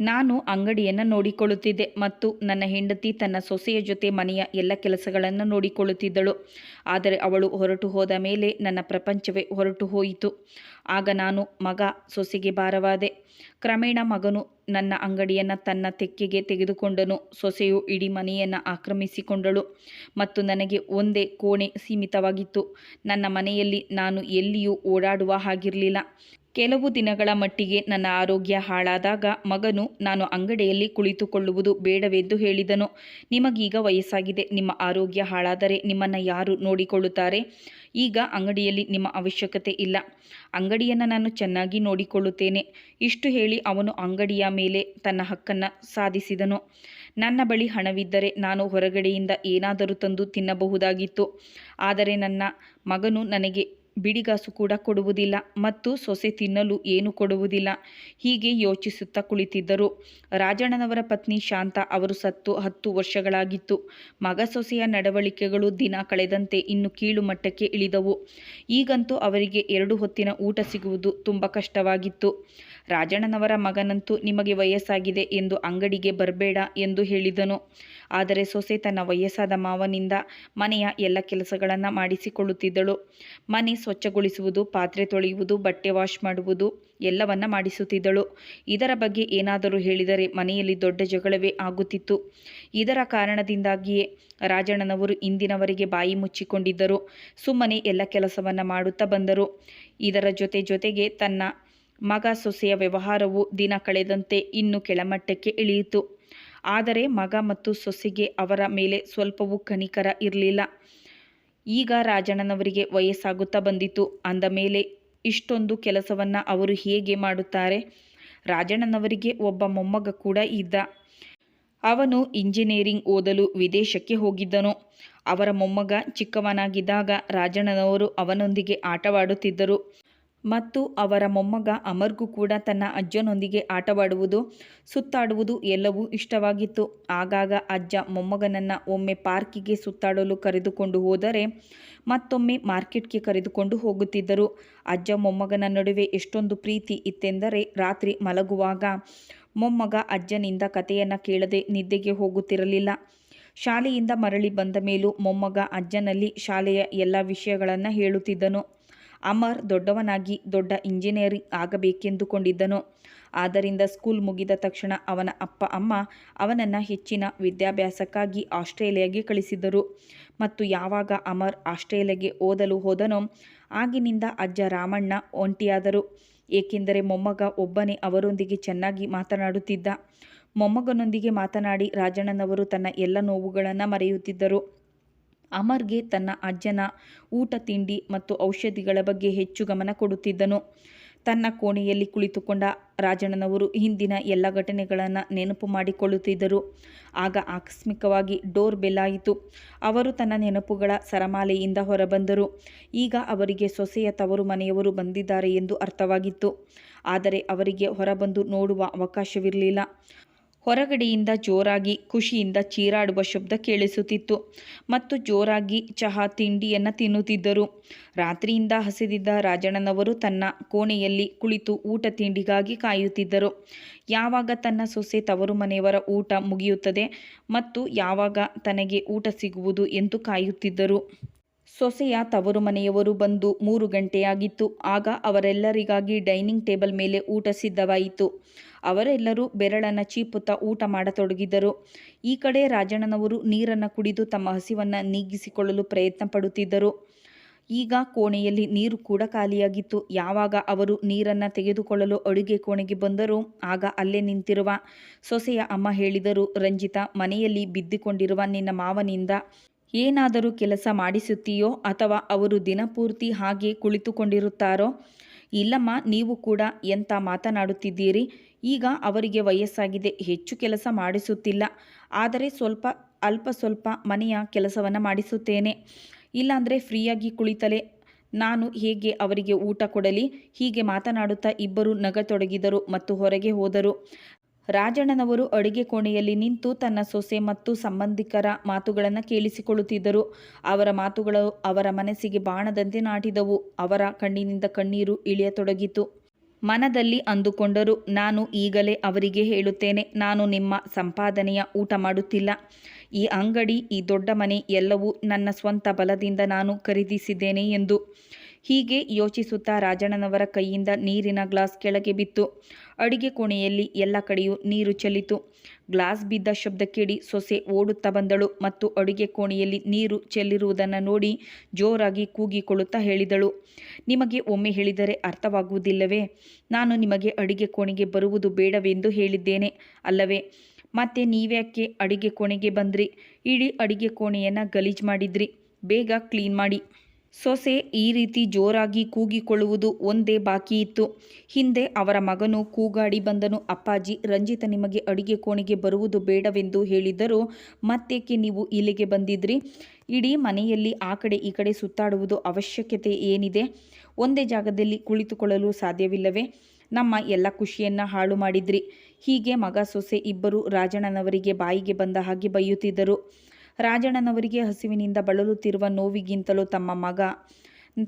ನಾನು ಅಂಗಡಿಯನ್ನು ನೋಡಿಕೊಳ್ಳುತ್ತಿದ್ದೆ ಮತ್ತು ನನ್ನ ಹೆಂಡತಿ ತನ್ನ ಸೊಸೆಯ ಜೊತೆ ಮನೆಯ ಎಲ್ಲ ಕೆಲಸಗಳನ್ನು ನೋಡಿಕೊಳ್ಳುತ್ತಿದ್ದಳು. ಆದರೆ ಅವಳು ಹೊರಟು ಹೋದ ಮೇಲೆ ನನ್ನ ಪ್ರಪಂಚವೇ ಹೊರಟು ಹೋಯಿತು. ಆಗ ನಾನು ಮಗ ಸೊಸೆಗೆ ಭಾರವಾದೆ. ಕ್ರಮೇಣ ಮಗನು ನನ್ನ ಅಂಗಡಿಯನ್ನು ತನ್ನ ತೆಕ್ಕೆಗೆ ತೆಗೆದುಕೊಂಡನು. ಸೊಸೆಯು ಇಡೀ ಮನೆಯನ್ನು ಆಕ್ರಮಿಸಿಕೊಂಡಳು ಮತ್ತು ನನಗೆ ಒಂದೇ ಕೋಣೆ ಸೀಮಿತವಾಗಿತ್ತು. ನನ್ನ ಮನೆಯಲ್ಲಿ ನಾನು ಎಲ್ಲಿಯೂ ಓಡಾಡುವ ಹಾಗಿರಲಿಲ್ಲ. ಕೆಲವು ದಿನಗಳ ಮಟ್ಟಿಗೆ ನನ್ನ ಆರೋಗ್ಯ ಹಾಳಾದಾಗ ಮಗನು ನಾನು ಅಂಗಡಿಯಲ್ಲಿ ಕುಳಿತುಕೊಳ್ಳುವುದು ಬೇಡವೆಂದು ಹೇಳಿದನು. ನಿಮಗೀಗ ವಯಸ್ಸಾಗಿದೆ. ನಿಮ್ಮ ಆರೋಗ್ಯ ಹಾಳಾದರೆ ನಿಮ್ಮನ್ನು ಯಾರು ನೋಡಿಕೊಳ್ಳುತ್ತಾರೆ? ಈಗ ಅಂಗಡಿಯಲ್ಲಿ ನಿಮ್ಮ ಅವಶ್ಯಕತೆ ಇಲ್ಲ. ಅಂಗಡಿಯನ್ನು ನಾನು ಚೆನ್ನಾಗಿ ನೋಡಿಕೊಳ್ಳುತ್ತೇನೆ. ಇಷ್ಟು ಹೇಳಿ ಅವನು ಅಂಗಡಿಯ ಮೇಲೆ ತನ್ನ ಹಕ್ಕನ್ನು ಸಾಧಿಸಿದನು. ನನ್ನ ಬಳಿ ಹಣವಿದ್ದರೆ ನಾನು ಹೊರಗಡೆಯಿಂದ ಏನಾದರೂ ತಂದು ತಿನ್ನಬಹುದಾಗಿತ್ತು. ಆದರೆ ನನ್ನ ಮಗನು ನನಗೆ ಬಿಡಿಗಾಸು ಕೂಡ ಕೊಡುವುದಿಲ್ಲ ಮತ್ತು ಸೊಸೆ ತಿನ್ನಲು ಏನು ಕೊಡುವುದಿಲ್ಲ. ಹೀಗೆ ಯೋಚಿಸುತ್ತಾ ಕುಳಿತಿದ್ದರು. ರಾಜಣ್ಣನವರ ಪತ್ನಿ ಶಾಂತ ಅವರು ಸತ್ತು ಹತ್ತು ವರ್ಷಗಳಾಗಿತ್ತು. ಮಗ ಸೊಸೆಯ ನಡವಳಿಕೆಗಳು ದಿನ ಕಳೆದಂತೆ ಇನ್ನು ಕೀಳು ಮಟ್ಟಕ್ಕೆ ಇಳಿದವು. ಈಗಂತೂ ಅವರಿಗೆ ಎರಡು ಹೊತ್ತಿನ ಊಟ ಸಿಗುವುದು ತುಂಬ ಕಷ್ಟವಾಗಿತ್ತು. ರಾಜಣ್ಣನವರ ಮಗನಂತೂ ನಿಮಗೆ ವಯಸ್ಸಾಗಿದೆ ಎಂದು ಅಂಗಡಿಗೆ ಬರಬೇಡ ಎಂದು ಹೇಳಿದನು. ಆದರೆ ಸೊಸೆ ತನ್ನ ವಯಸ್ಸಾದ ಮಾವನಿಂದ ಮನೆಯ ಎಲ್ಲ ಕೆಲಸಗಳನ್ನು ಮಾಡಿಸಿಕೊಳ್ಳುತ್ತಿದ್ದಳು. ಮನೆ ಸ್ವಚ್ಛಗೊಳಿಸುವುದು, ಪಾತ್ರೆ ತೊಳೆಯುವುದು, ಬಟ್ಟೆ ವಾಶ್ ಮಾಡುವುದು ಎಲ್ಲವನ್ನ ಮಾಡಿಸುತ್ತಿದ್ದಳು. ಇದರ ಬಗ್ಗೆ ಏನಾದರೂ ಹೇಳಿದರೆ ಮನೆಯಲ್ಲಿ ದೊಡ್ಡ ಜಗಳವೇ ಆಗುತ್ತಿತ್ತು. ಇದರ ಕಾರಣದಿಂದಾಗಿಯೇ ರಾಜಣ್ಣನವರು ಇಂದಿನವರೆಗೆ ಬಾಯಿ ಮುಚ್ಚಿಕೊಂಡಿದ್ದರು. ಸುಮ್ಮನೆ ಎಲ್ಲ ಕೆಲಸವನ್ನು ಮಾಡುತ್ತಾ ಬಂದರು. ಇದರ ಜೊತೆ ಜೊತೆಗೆ ತನ್ನ ಮಗ ಸೊಸೆಯ ವ್ಯವಹಾರವು ದಿನ ಕಳೆದಂತೆ ಇನ್ನು ಕೆಳಮಟ್ಟಕ್ಕೆ ಇಳಿಯಿತು. ಆದರೆ ಮಗ ಮತ್ತು ಸೊಸೆಗೆ ಅವರ ಮೇಲೆ ಸ್ವಲ್ಪವೂ ಕನಿಕರ ಇರಲಿಲ್ಲ. ಈಗ ರಾಜಣ್ಣನವರಿಗೆ ವಯಸ್ಸಾಗುತ್ತಾ ಬಂದಿತು. ಅಂದ ಮೇಲೆ, ಇಷ್ಟೊಂದು ಕೆಲಸವನ್ನು ಅವರು ಹೇಗೆ ಮಾಡುತ್ತಾರೆ? ರಾಜಣ್ಣನವರಿಗೆ ಒಬ್ಬ ಮೊಮ್ಮಗ ಕೂಡ ಇದ್ದ. ಅವನು ಇಂಜಿನಿಯರಿಂಗ್ ಓದಲು ವಿದೇಶಕ್ಕೆ ಹೋಗಿದ್ದನು. ಅವರ ಮೊಮ್ಮಗ ಚಿಕ್ಕವನಾಗಿದ್ದಾಗ ರಾಜಣ್ಣನವರು ಅವನೊಂದಿಗೆ ಆಟವಾಡುತ್ತಿದ್ದರು. ಮತ್ತು ಅವರ ಮೊಮ್ಮಗ ಅಮರ್ಗೂ ಕೂಡ ತನ್ನ ಅಜ್ಜನೊಂದಿಗೆ ಆಟವಾಡುವುದು, ಸುತ್ತಾಡುವುದು ಎಲ್ಲವೂ ಇಷ್ಟವಾಗಿತ್ತು. ಆಗಾಗ ಅಜ್ಜ ಮೊಮ್ಮಗನನ್ನು ಒಮ್ಮೆ ಪಾರ್ಕಿಗೆ ಸುತ್ತಾಡಲು ಕರೆದುಕೊಂಡು ಹೋದರೆ ಮತ್ತೊಮ್ಮೆ ಮಾರ್ಕೆಟ್ಗೆ ಕರೆದುಕೊಂಡು ಹೋಗುತ್ತಿದ್ದರು. ಅಜ್ಜ ಮೊಮ್ಮಗನ ನಡುವೆ ಎಷ್ಟೊಂದು ಪ್ರೀತಿ ಇತ್ತೆಂದರೆ ರಾತ್ರಿ ಮಲಗುವಾಗ ಮೊಮ್ಮಗ ಅಜ್ಜನಿಂದ ಕಥೆಯನ್ನು ಕೇಳದೆ ನಿದ್ದೆಗೆ ಹೋಗುತ್ತಿರಲಿಲ್ಲ. ಶಾಲೆಯಿಂದ ಮರಳಿ ಬಂದ ಮೇಲೂ ಮೊಮ್ಮಗ ಅಜ್ಜನಲ್ಲಿ ಶಾಲೆಯ ಎಲ್ಲ ವಿಷಯಗಳನ್ನು ಹೇಳುತ್ತಿದ್ದನು. ಅಮರ್ ದೊಡ್ಡವನಾಗಿ ದೊಡ್ಡ ಇಂಜಿನಿಯರಿಂಗ್ ಆಗಬೇಕೆಂದುಕೊಂಡಿದ್ದನು. ಆದ್ದರಿಂದ ಸ್ಕೂಲ್ ಮುಗಿದ ತಕ್ಷಣ ಅವನ ಅಪ್ಪ, ಅಮ್ಮ ಅವನನ್ನು ಹೆಚ್ಚಿನ ವಿದ್ಯಾಭ್ಯಾಸಕ್ಕಾಗಿ ಆಸ್ಟ್ರೇಲಿಯಾಗೆ ಕಳಿಸಿದರು. ಮತ್ತು ಯಾವಾಗ ಅಮರ್ ಆಸ್ಟ್ರೇಲಿಯಾಗೆ ಓದಲು ಹೋದನೋ ಆಗಿನಿಂದ ಅಜ್ಜ ರಾಮಣ್ಣ ಒಂಟಿಯಾದರು. ಏಕೆಂದರೆ ಮೊಮ್ಮಗ ಒಬ್ಬನೇ ಅವರೊಂದಿಗೆ ಚೆನ್ನಾಗಿ ಮಾತನಾಡುತ್ತಿದ್ದ. ಮೊಮ್ಮಗನೊಂದಿಗೆ ಮಾತನಾಡಿ ರಾಜಣ್ಣನವರು ತನ್ನ ಎಲ್ಲ ನೋವುಗಳನ್ನು ಮರೆಯುತ್ತಿದ್ದರು. ಅಮರ್ಗೆ ತನ್ನ ಅಜ್ಜನ ಊಟ ತಿಂಡಿ ಮತ್ತು ಔಷಧಿಗಳ ಬಗ್ಗೆ ಹೆಚ್ಚು ಗಮನ ಕೊಡುತ್ತಿದ್ದನು. ತನ್ನ ಕೋಣೆಯಲ್ಲಿ ಕುಳಿತುಕೊಂಡ ರಾಜಣ್ಣನವರು ಹಿಂದಿನ ಎಲ್ಲ ಘಟನೆಗಳನ್ನು ನೆನಪು ಮಾಡಿಕೊಳ್ಳುತ್ತಿದ್ದರು. ಆಗ ಆಕಸ್ಮಿಕವಾಗಿ ಡೋರ್ ಬೆಲ್ ಆಯಿತು. ಅವರು ತನ್ನ ನೆನಪುಗಳ ಸರಮಾಲೆಯಿಂದ ಹೊರಬಂದರು. ಈಗ ಅವರಿಗೆ ಸೊಸೆಯ ತವರು ಮನೆಯವರು ಬಂದಿದ್ದಾರೆ ಎಂದು ಅರ್ಥವಾಗಿತ್ತು. ಆದರೆ ಅವರಿಗೆ ಹೊರಬಂದು ನೋಡುವ ಅವಕಾಶವಿರಲಿಲ್ಲ. ಹೊರಗಡೆಯಿಂದ ಜೋರಾಗಿ, ಖುಷಿಯಿಂದ ಚೀರಾಡುವ ಶಬ್ದ ಕೇಳಿಸುತ್ತಿತ್ತು. ಮತ್ತು ಜೋರಾಗಿ ಚಹಾ ತಿಂಡಿಯನ್ನು ತಿನ್ನುತ್ತಿದ್ದರು. ರಾತ್ರಿಯಿಂದ ಹಸಿದಿದ್ದ ರಾಜಣ್ಣನವರು ತನ್ನ ಕೋಣೆಯಲ್ಲಿ ಕುಳಿತು ಊಟ ತಿಂಡಿಗಾಗಿ ಕಾಯುತ್ತಿದ್ದರು. ಯಾವಾಗ ತನ್ನ ಸೊಸೆ ತವರು ಮನೆಯವರ ಊಟ ಮುಗಿಯುತ್ತದೆ ಮತ್ತು ಯಾವಾಗ ತನಗೆ ಊಟ ಸಿಗುವುದು ಎಂದು ಕಾಯುತ್ತಿದ್ದರು. ಸೊಸೆಯ ತವರು ಮನೆಯವರು ಬಂದು ಮೂರು ಗಂಟೆಯಾಗಿತ್ತು. ಆಗ ಅವರೆಲ್ಲರಿಗಾಗಿ ಡೈನಿಂಗ್ ಟೇಬಲ್ ಮೇಲೆ ಊಟ ಸಿದ್ಧವಾಯಿತು. ಅವರೆಲ್ಲರೂ ಬೆರಳನ್ನು ಚೀಪುತ್ತಾ ಊಟ ಮಾಡತೊಡಗಿದರು. ಈ ಕಡೆ ರಾಜಣ್ಣನವರು ನೀರನ್ನು ಕುಡಿದು ತಮ್ಮ ಹಸಿವನ್ನು ನೀಗಿಸಿಕೊಳ್ಳಲು ಪ್ರಯತ್ನ ಪಡುತ್ತಿದ್ದರು. ಈಗ ಕೋಣೆಯಲ್ಲಿ ನೀರು ಕೂಡ ಖಾಲಿಯಾಗಿತ್ತು. ಯಾವಾಗ ಅವರು ನೀರನ್ನು ತೆಗೆದುಕೊಳ್ಳಲು ಅಡುಗೆ ಕೋಣೆಗೆ ಬಂದರೂ, ಆಗ ಅಲ್ಲೇ ನಿಂತಿರುವ ಸೊಸೆಯ ಅಮ್ಮ ಹೇಳಿದರು, ರಂಜಿತಾ, ಮನೆಯಲ್ಲಿ ಬಿದ್ದುಕೊಂಡಿರುವ ನಿನ್ನ ಮಾವನಿಂದ ಏನಾದರೂ ಕೆಲಸ ಮಾಡಿಸುತ್ತೀಯೋ ಅಥವಾ ಅವರು ದಿನಪೂರ್ತಿ ಹಾಗೆ ಕುಳಿತುಕೊಂಡಿರುತ್ತಾರೋ ಇಲ್ಲಮ್ಮ, ನೀವು ಕೂಡ ಎಂತ ಮಾತನಾಡುತ್ತಿದ್ದೀರಿ? ಈಗ ಅವರಿಗೆ ವಯಸ್ಸಾಗಿದೆ, ಹೆಚ್ಚು ಕೆಲಸ ಮಾಡಿಸುತ್ತಿಲ್ಲ. ಆದರೆ ಸ್ವಲ್ಪ, ಅಲ್ಪ ಸ್ವಲ್ಪ ಮನೆಯ ಕೆಲಸವನ್ನು ಮಾಡಿಸುತ್ತೇನೆ. ಇಲ್ಲಾಂದರೆ ಫ್ರೀಯಾಗಿ ಕುಳಿತಲೇ. ನಾನು ಹೇಗೆ ಅವರಿಗೆ ಊಟ ಕೊಡಲಿ? ಹೀಗೆ ಮಾತನಾಡುತ್ತಾ ಇಬ್ಬರು ನಗತೊಡಗಿದರು ಮತ್ತು ಹೊರಗೆ ಹೋದರು. ರಾಜಣ್ಣನವರು ಅಡುಗೆ ಕೋಣೆಯಲ್ಲಿ ನಿಂತು ತನ್ನ ಸೊಸೆ ಮತ್ತು ಸಂಬಂಧಿಕರ ಮಾತುಗಳನ್ನು ಕೇಳಿಸಿಕೊಳ್ಳುತ್ತಿದ್ದರು. ಅವರ ಮಾತುಗಳು ಅವರ ಮನಸ್ಸಿಗೆ ಬಾಣದಂತೆ ನಾಟಿದವು. ಅವರ ಕಣ್ಣಿನಿಂದ ಕಣ್ಣೀರು ಇಳಿಯತೊಡಗಿತು. ಮನದಲ್ಲಿ ಅಂದುಕೊಂಡರು, ನಾನು ಈಗಲೇ ಅವರಿಗೆ ಹೇಳುತ್ತೇನೆ, ನಾನು ನಿಮ್ಮ ಸಂಪಾದನೆಯ ಊಟ ಮಾಡುತ್ತಿಲ್ಲ. ಈ ಅಂಗಡಿ, ಈ ದೊಡ್ಡ ಮನೆ ಎಲ್ಲವೂ ನನ್ನ ಸ್ವಂತ ಬಲದಿಂದ ನಾನು ಖರೀದಿಸಿದ್ದೇನೆ ಎಂದು ಹೀಗೆ ಯೋಚಿಸುತ್ತಾ ರಾಜಣ್ಣನವರ ಕೈಯಿಂದ ನೀರಿನ ಗ್ಲಾಸ್ ಕೆಳಗೆ ಬಿತ್ತು. ಅಡಿಗೆ ಕೋಣೆಯಲ್ಲಿ ಎಲ್ಲ ಕಡೆಯೂ ನೀರು ಚೆಲ್ಲಿತು. ಗ್ಲಾಸ್ ಬಿದ್ದ ಶಬ್ದ ಕೇಳಿ ಸೊಸೆ ಓಡುತ್ತಾ ಬಂದಳು ಮತ್ತು ಅಡುಗೆ ಕೋಣೆಯಲ್ಲಿ ನೀರು ಚೆಲ್ಲಿರುವುದನ್ನು ನೋಡಿ ಜೋರಾಗಿ ಕೂಗಿಕೊಳ್ಳುತ್ತಾ ಹೇಳಿದಳು, ನಿಮಗೆ ಒಮ್ಮೆ ಹೇಳಿದರೆ ಅರ್ಥವಾಗುವುದಿಲ್ಲವೇ? ನಾನು ನಿಮಗೆ ಅಡಿಗೆ ಕೋಣೆಗೆ ಬರುವುದು ಬೇಡವೆಂದು ಹೇಳಿದ್ದೇನೆ ಅಲ್ಲವೇ? ಮತ್ತೆ ನೀವ್ಯಾಕೆ ಅಡಿಗೆ ಕೋಣೆಗೆ ಬಂದ್ರಿ? ಇಡೀ ಅಡಿಗೆ ಕೋಣೆಯನ್ನು ಗಲೀಜು ಮಾಡಿದ್ರಿ. ಬೇಗ ಕ್ಲೀನ್ ಮಾಡಿ. ಸೊಸೆ ಈ ರೀತಿ ಜೋರಾಗಿ ಕೂಗಿಕೊಳ್ಳುವುದು ಒಂದೇ ಬಾಕಿ ಇತ್ತು. ಹಿಂದೆ ಅವರ ಮಗನು ಕೂಗಾಡಿ ಬಂದನು. ಅಪ್ಪಾಜಿ, ರಂಜಿತ ನಿಮಗೆ ಅಡಿಗೆ ಕೋಣೆಗೆ ಬರುವುದು ಬೇಡವೆಂದು ಹೇಳಿದ್ದರೂ ಮತ್ತೇಕೆ ನೀವು ಇಲ್ಲಿಗೆ ಬಂದಿದ್ರಿ? ಇಡೀ ಮನೆಯಲ್ಲಿ ಆ ಕಡೆ ಈ ಕಡೆ ಸುತ್ತಾಡುವುದು ಅವಶ್ಯಕತೆ ಏನಿದೆ? ಒಂದೇ ಜಾಗದಲ್ಲಿ ಕುಳಿತುಕೊಳ್ಳಲು ಸಾಧ್ಯವಿಲ್ಲವೇ? ನಮ್ಮ ಎಲ್ಲ ಖುಷಿಯನ್ನು ಹಾಳು ಮಾಡಿದ್ರಿ. ಹೀಗೆ ಮಗ, ಸೊಸೆ ಇಬ್ಬರು ರಾಜಣ್ಣನವರಿಗೆ ಬಾಯಿಗೆ ಬಂದ ಹಾಗೆ ಬೈಯುತ್ತಿದ್ದರು. ರಾಜಣ್ಣನವರಿಗೆ ಹಸಿವಿನಿಂದ ಬಳಲುತ್ತಿರುವ ನೋವಿಗಿಂತಲೂ ತಮ್ಮ ಮಗ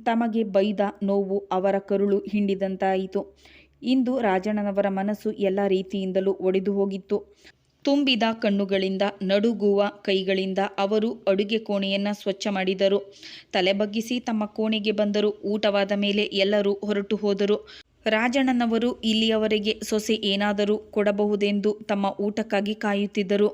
ತಮಗೆ ಬೈದ ನೋವು ಅವರ ಕರುಳು ಹಿಂಡಿದಂತಾಯಿತು. ಇಂದು ರಾಜಣ್ಣನವರ ಮನಸ್ಸು ಎಲ್ಲ ರೀತಿಯಿಂದಲೂ ಒಡೆದು ಹೋಗಿತ್ತು. ತುಂಬಿದ ಕಣ್ಣುಗಳಿಂದ, ನಡುಗುವ ಕೈಗಳಿಂದ ಅವರು ಅಡುಗೆ ಕೋಣೆಯನ್ನು ಸ್ವಚ್ಛ ಮಾಡಿದರು. ತಲೆ ಬಗ್ಗಿಸಿ ತಮ್ಮ ಕೋಣೆಗೆ ಬಂದರು. ಊಟವಾದ ಮೇಲೆ ಎಲ್ಲರೂ ಹೊರಟು ಹೋದರು. ರಾಜಣ್ಣನವರು ಇಲ್ಲಿಯವರೆಗೆ ಸೊಸೆ ಏನಾದರೂ ಕೊಡಬಹುದೆಂದು ತಮ್ಮ ಊಟಕ್ಕಾಗಿ ಕಾಯುತ್ತಿದ್ದರು.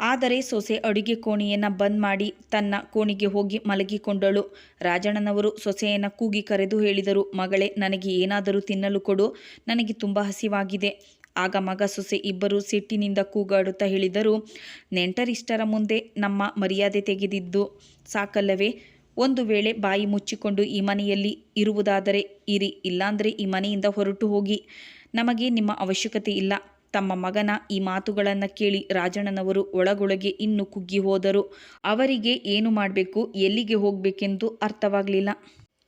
ಆದರೆ ಸೊಸೆ ಅಡುಗೆ ಕೋಣೆಯನ್ನು ಬಂದ್ ಮಾಡಿ ತನ್ನ ಕೋಣೆಗೆ ಹೋಗಿ ಮಲಗಿಕೊಂಡಳು. ರಾಜಣ್ಣನವರು ಸೊಸೆಯನ್ನು ಕೂಗಿ ಕರೆದು ಹೇಳಿದರು, ಮಗಳೇ, ನನಗೆ ಏನಾದರೂ ತಿನ್ನಲು ಕೊಡು, ನನಗೆ ತುಂಬ ಹಸಿವಾಗಿದೆ. ಆಗ ಮಗ ಸೊಸೆ ಇಬ್ಬರು ಸಿಟ್ಟಿನಿಂದ ಕೂಗಾಡುತ್ತಾ ಹೇಳಿದರು, ನೆಂಟರಿಷ್ಟರ ಮುಂದೆ ನಮ್ಮ ಮರ್ಯಾದೆ ತೆಗೆದಿದ್ದು ಸಾಕಲ್ಲವೇ? ಒಂದು ವೇಳೆ ಬಾಯಿ ಮುಚ್ಚಿಕೊಂಡು ಈ ಮನೆಯಲ್ಲಿ ಇರುವುದಾದರೆ ಇರಿ, ಇಲ್ಲಾಂದರೆ ಈ ಮನೆಯಿಂದ ಹೊರಟು ಹೋಗಿ. ನಮಗೆ ನಿಮ್ಮ ಅವಶ್ಯಕತೆ ಇಲ್ಲ. ತಮ್ಮ ಮಗನ ಈ ಮಾತುಗಳನ್ನು ಕೇಳಿ ರಾಜಣ್ಣನವರು ಒಳಗೊಳಗೆ ಇನ್ನು ಕುಗ್ಗಿ ಹೋದರು. ಅವರಿಗೆ ಏನು ಮಾಡಬೇಕು, ಎಲ್ಲಿಗೆ ಹೋಗಬೇಕೆಂದು ಅರ್ಥವಾಗಲಿಲ್ಲ.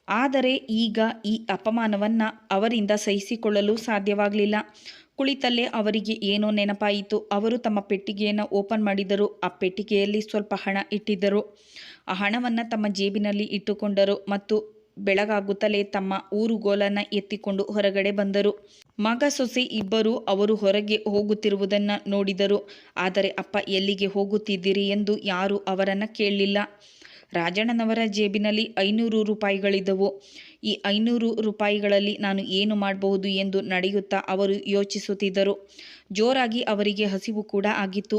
ಆದರೆ ಈಗ ಈ ಅಪಮಾನವನ್ನು ಅವರಿಂದ ಸಹಿಸಿಕೊಳ್ಳಲು ಸಾಧ್ಯವಾಗಲಿಲ್ಲ. ಕುಳಿತಲ್ಲೇ ಅವರಿಗೆ ಏನೋ ನೆನಪಾಯಿತು. ಅವರು ತಮ್ಮ ಪೆಟ್ಟಿಗೆಯನ್ನು ಓಪನ್ ಮಾಡಿದರು. ಆ ಪೆಟ್ಟಿಗೆಯಲ್ಲಿ ಸ್ವಲ್ಪ ಹಣ ಇಟ್ಟಿದ್ದರು. ಆ ಹಣವನ್ನು ತಮ್ಮ ಜೇಬಿನಲ್ಲಿ ಇಟ್ಟುಕೊಂಡರು ಮತ್ತು ಬೆಳಗಾಗುತ್ತಲೇ ತಮ್ಮ ಊರುಗೋಲನ್ನು ಎತ್ತಿಕೊಂಡು ಹೊರಗಡೆ ಬಂದರು. ಮಗ ಸೊಸೆ ಇಬ್ಬರು ಅವರು ಹೊರಗೆ ಹೋಗುತ್ತಿರುವುದನ್ನು ನೋಡಿದರು. ಆದರೆ, ಅಪ್ಪ, ಎಲ್ಲಿಗೆ ಹೋಗುತ್ತಿದ್ದೀರಿ ಎಂದು ಯಾರೂ ಅವರನ್ನು ಕೇಳಲಿಲ್ಲ. ರಾಜಣ್ಣನವರ ಜೇಬಿನಲ್ಲಿ ಐನೂರು ರೂಪಾಯಿಗಳಿದ್ದವು. ಈ ಐನೂರು ರೂಪಾಯಿಗಳಲ್ಲಿ ನಾನು ಏನು ಮಾಡಬಹುದು ಎಂದು ನಡೆಯುತ್ತಾ ಅವರು ಯೋಚಿಸುತ್ತಿದ್ದರು. ಜೋರಾಗಿ ಅವರಿಗೆ ಹಸಿವು ಕೂಡ ಆಗಿತ್ತು.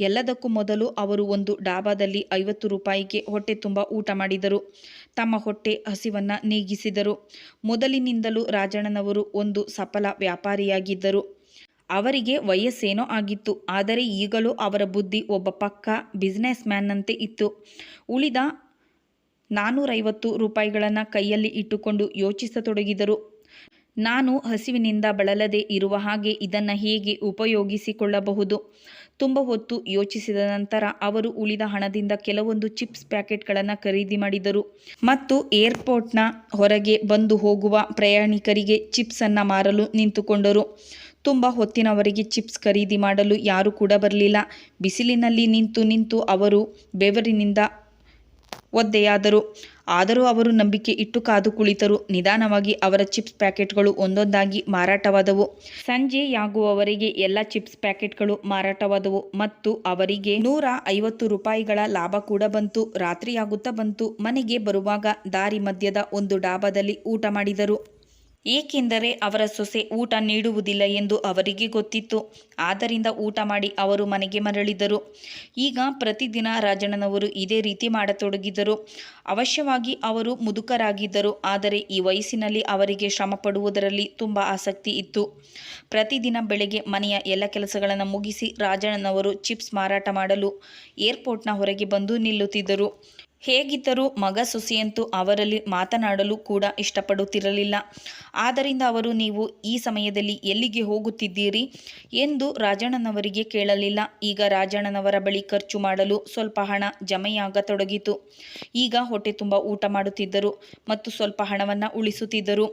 ಎಲ್ಲದಕ್ಕೂ ಮೊದಲು ಅವರು ಒಂದು ಡಾಬಾದಲ್ಲಿ ಐವತ್ತು ರೂಪಾಯಿಗೆ ಹೊಟ್ಟೆ ತುಂಬ ಊಟ ಮಾಡಿದರು. ತಮ್ಮ ಹೊಟ್ಟೆ ಹಸಿವನ್ನು ನೀಗಿಸಿದರು. ಮೊದಲಿನಿಂದಲೂ ರಾಜಣ್ಣನವರು ಒಂದು ಸಫಲ ವ್ಯಾಪಾರಿಯಾಗಿದ್ದರು. ಅವರಿಗೆ ವಯಸ್ಸೇನೋ ಆಗಿತ್ತು. ಆದರೆ ಈಗಲೂ ಅವರ ಬುದ್ಧಿ ಒಬ್ಬ ಪಕ್ಕ ಬಿಸ್ನೆಸ್ ಮ್ಯಾನ್ನಂತೆ ಇತ್ತು. ಉಳಿದ ನಾನ್ನೂರೈವತ್ತು ರೂಪಾಯಿಗಳನ್ನು ಕೈಯಲ್ಲಿ ಇಟ್ಟುಕೊಂಡು ಯೋಚಿಸತೊಡಗಿದರು. ನಾನು ಹಸಿವಿನಿಂದ ಬಳಲದೆ ಇರುವ ಹಾಗೆ ಇದನ್ನು ಹೇಗೆ ಉಪಯೋಗಿಸಿಕೊಳ್ಳಬಹುದು? ತುಂಬ ಹೊತ್ತು ಯೋಚಿಸಿದ ನಂತರ ಅವರು ಉಳಿದ ಹಣದಿಂದ ಕೆಲವೊಂದು ಚಿಪ್ಸ್ ಪ್ಯಾಕೆಟ್ಗಳನ್ನು ಖರೀದಿ ಮಾಡಿದರು. ಮತ್ತು ಏರ್ಪೋರ್ಟ್ನ ಹೊರಗೆ ಬಂದು ಹೋಗುವ ಪ್ರಯಾಣಿಕರಿಗೆ ಚಿಪ್ಸನ್ನು ಮಾರಲು ನಿಂತುಕೊಂಡರು. ತುಂಬ ಹೊತ್ತಿನವರೆಗೆ ಚಿಪ್ಸ್ ಖರೀದಿ ಮಾಡಲು ಯಾರೂ ಕೂಡ ಬರಲಿಲ್ಲ. ಬಿಸಿಲಿನಲ್ಲಿ ನಿಂತು ನಿಂತು ಅವರು ಬೆವರಿನಿಂದ ಒದ್ದೆಯಾದರು. ಆದರೂ ಅವರು ನಂಬಿಕೆ ಇಟ್ಟು ಕಾದು ಕುಳಿತರು. ನಿಧಾನವಾಗಿ ಅವರ ಚಿಪ್ಸ್ ಪ್ಯಾಕೆಟ್ಗಳು ಒಂದೊಂದಾಗಿ ಮಾರಾಟವಾದವು. ಸಂಜೆಯಾಗುವವರೆಗೆ ಎಲ್ಲ ಚಿಪ್ಸ್ ಪ್ಯಾಕೆಟ್ಗಳು ಮಾರಾಟವಾದವು ಮತ್ತು ಅವರಿಗೆ ನೂರ ಐವತ್ತು ರೂಪಾಯಿಗಳ ಲಾಭ ಕೂಡ ಬಂತು. ರಾತ್ರಿಯಾಗುತ್ತಾ ಬಂತು. ಮನೆಗೆ ಬರುವಾಗ ದಾರಿ ಮಧ್ಯದ ಒಂದು ಡಾಬಾದಲ್ಲಿ ಊಟ ಮಾಡಿದರು. ಏಕೆಂದರೆ ಅವರ ಸೊಸೆ ಊಟ ನೀಡುವುದಿಲ್ಲ ಎಂದು ಅವರಿಗೆ ಗೊತ್ತಿತ್ತು. ಆದ್ದರಿಂದ ಊಟ ಮಾಡಿ ಅವರು ಮನೆಗೆ ಮರಳಿದರು. ಈಗ ಪ್ರತಿದಿನ ರಾಜಣ್ಣನವರು ಇದೇ ರೀತಿ ಮಾಡತೊಡಗಿದರು. ಅವಶ್ಯವಾಗಿ ಅವರು ಮುದುಕರಾಗಿದ್ದರು. ಆದರೆ ಈ ವಯಸ್ಸಿನಲ್ಲಿ ಅವರಿಗೆ ಶ್ರಮ ಪಡುವುದರಲ್ಲಿ ತುಂಬ ಆಸಕ್ತಿ ಇತ್ತು. ಪ್ರತಿದಿನ ಬೆಳಗ್ಗೆ ಮನೆಯ ಎಲ್ಲ ಕೆಲಸಗಳನ್ನು ಮುಗಿಸಿ ರಾಜಣ್ಣನವರು ಚಿಪ್ಸ್ ಮಾರಾಟ ಮಾಡಲು ಏರ್ಪೋರ್ಟ್ನ ಹೊರಗೆ ಬಂದು ನಿಲ್ಲುತ್ತಿದ್ದರು. ಹೇಗಿದ್ದರೂ ಮಗ ಸುಸಿಯಂತೂ ಅವರಲ್ಲಿ ಮಾತನಾಡಲು ಕೂಡ ಇಷ್ಟಪಡುತ್ತಿರಲಿಲ್ಲ. ಆದ್ದರಿಂದ ಅವರು, ನೀವು ಈ ಸಮಯದಲ್ಲಿ ಎಲ್ಲಿಗೆ ಹೋಗುತ್ತಿದ್ದೀರಿ? ಎಂದು ರಾಜಣ್ಣನವರಿಗೆ ಕೇಳಲಿಲ್ಲ. ಈಗ ರಾಜಣ್ಣನವರ ಬಳಿ ಖರ್ಚು ಮಾಡಲು ಸ್ವಲ್ಪ ಹಣ ಜಮೆಯಾಗತೊಡಗಿತು. ಈಗ ಹೊಟ್ಟೆ ತುಂಬ ಊಟ ಮಾಡುತ್ತಿದ್ದರು ಮತ್ತು ಸ್ವಲ್ಪ ಹಣವನ್ನು ಉಳಿಸುತ್ತಿದ್ದರು.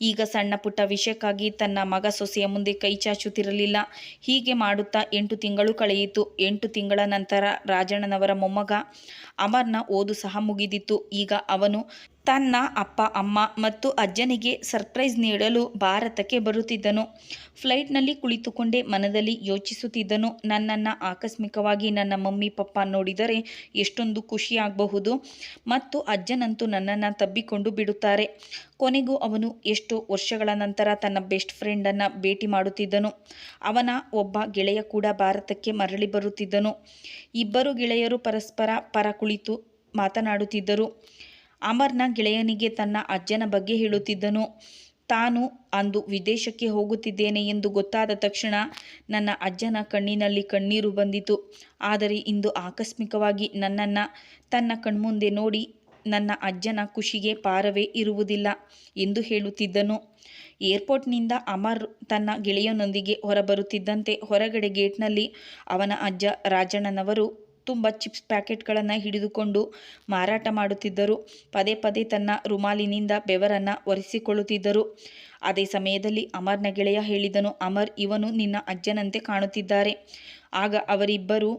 ಈಗ ಸಣ್ಣ ಪುಟ್ಟ ವಿಷಯಕ್ಕಾಗಿ ತನ್ನ ಮಗ ಸೊಸೆಯ ಮುಂದೆ ಕೈ ಚಾಚುತ್ತಿರಲಿಲ್ಲ. ಹೀಗೆ ಮಾಡುತ್ತಾ ಎಂಟು ತಿಂಗಳು ಕಳೆಯಿತು. ಎಂಟು ತಿಂಗಳ ನಂತರ ರಾಜಣ್ಣನವರ ಮೊಮ್ಮಗ ಅಮರ್ನ ಓದು ಸಹ ಮುಗಿದಿತ್ತು. ಈಗ ಅವನು ತನ್ನ ಅಪ್ಪ, ಅಮ್ಮ ಮತ್ತು ಅಜ್ಜನಿಗೆ ಸರ್ಪ್ರೈಸ್ ನೀಡಲು ಭಾರತಕ್ಕೆ ಬರುತ್ತಿದ್ದನು. ಫ್ಲೈಟ್ನಲ್ಲಿ ಕುಳಿತುಕೊಂಡೇ ಮನದಲ್ಲಿ ಯೋಚಿಸುತ್ತಿದ್ದನು. ನನ್ನನ್ನು ಆಕಸ್ಮಿಕವಾಗಿ ನನ್ನ ಮಮ್ಮಿ, ಪಪ್ಪ ನೋಡಿದರೆ ಎಷ್ಟೊಂದು ಖುಷಿಯಾಗಬಹುದು ಮತ್ತು ಅಜ್ಜನಂತೂ ನನ್ನನ್ನು ತಬ್ಬಿಕೊಂಡು ಬಿಡುತ್ತಾರೆ. ಕೊನೆಗೂ ಅವನು ಎಷ್ಟು ವರ್ಷಗಳ ನಂತರ ತನ್ನ ಬೆಸ್ಟ್ ಫ್ರೆಂಡನ್ನು ಭೇಟಿ ಮಾಡುತ್ತಿದ್ದನು. ಅವನ ಒಬ್ಬ ಗೆಳೆಯ ಕೂಡ ಭಾರತಕ್ಕೆ ಮರಳಿ ಬರುತ್ತಿದ್ದನು. ಇಬ್ಬರು ಗೆಳೆಯರು ಪರಸ್ಪರ ಪರ ಕುಳಿತು ಮಾತನಾಡುತ್ತಿದ್ದರು. ಅಮರ್ನ ಗೆಳೆಯನಿಗೆ ತನ್ನ ಅಜ್ಜನ ಬಗ್ಗೆ ಹೇಳುತ್ತಿದ್ದನು. ತಾನು ಅಂದು ವಿದೇಶಕ್ಕೆ ಹೋಗುತ್ತಿದ್ದೇನೆ ಎಂದು ಗೊತ್ತಾದ ತಕ್ಷಣ ನನ್ನ ಅಜ್ಜನ ಕಣ್ಣಿನಲ್ಲಿ ಕಣ್ಣೀರು ಬಂದಿತು. ಆದರೆ ಇಂದು ಆಕಸ್ಮಿಕವಾಗಿ ನನ್ನನ್ನು, ತನ್ನ ಕಣ್ಮುಂದೆ ನೋಡಿ ನನ್ನ ಅಜ್ಜನ ಖುಷಿಗೆ ಪಾರವೇ ಇರುವುದಿಲ್ಲ ಎಂದು ಹೇಳುತ್ತಿದ್ದನು. ಏರ್ಪೋರ್ಟ್ನಿಂದ ಅಮರ್ ತನ್ನ ಗೆಳೆಯನೊಂದಿಗೆ ಹೊರಬರುತ್ತಿದ್ದಂತೆ ಹೊರಗಡೆ ಗೇಟ್ನಲ್ಲಿ ಅವನ ಅಜ್ಜ ರಾಜಣ್ಣನವರು ತುಂಬ ಚಿಪ್ಸ್ ಪ್ಯಾಕೆಟ್ಗಳನ್ನು ಹಿಡಿದುಕೊಂಡು ಮಾರಾಟ ಮಾಡುತ್ತಿದ್ದರು. ಪದೇ ಪದೇ ತನ್ನ ರುಮಾಲಿನಿಂದ ಬೆವರನ್ನು ಒರೆಸಿಕೊಳ್ಳುತ್ತಿದ್ದರು. ಅದೇ ಸಮಯದಲ್ಲಿ ಅಮರ್ನ ಗೆಳೆಯ ಹೇಳಿದನು, ಅಮರ್, ಇವನು ನಿನ್ನ ಅಜ್ಜನಂತೆ ಕಾಣುತ್ತಿದ್ದಾರೆ. ಆಗ ಅವರಿಬ್ಬರು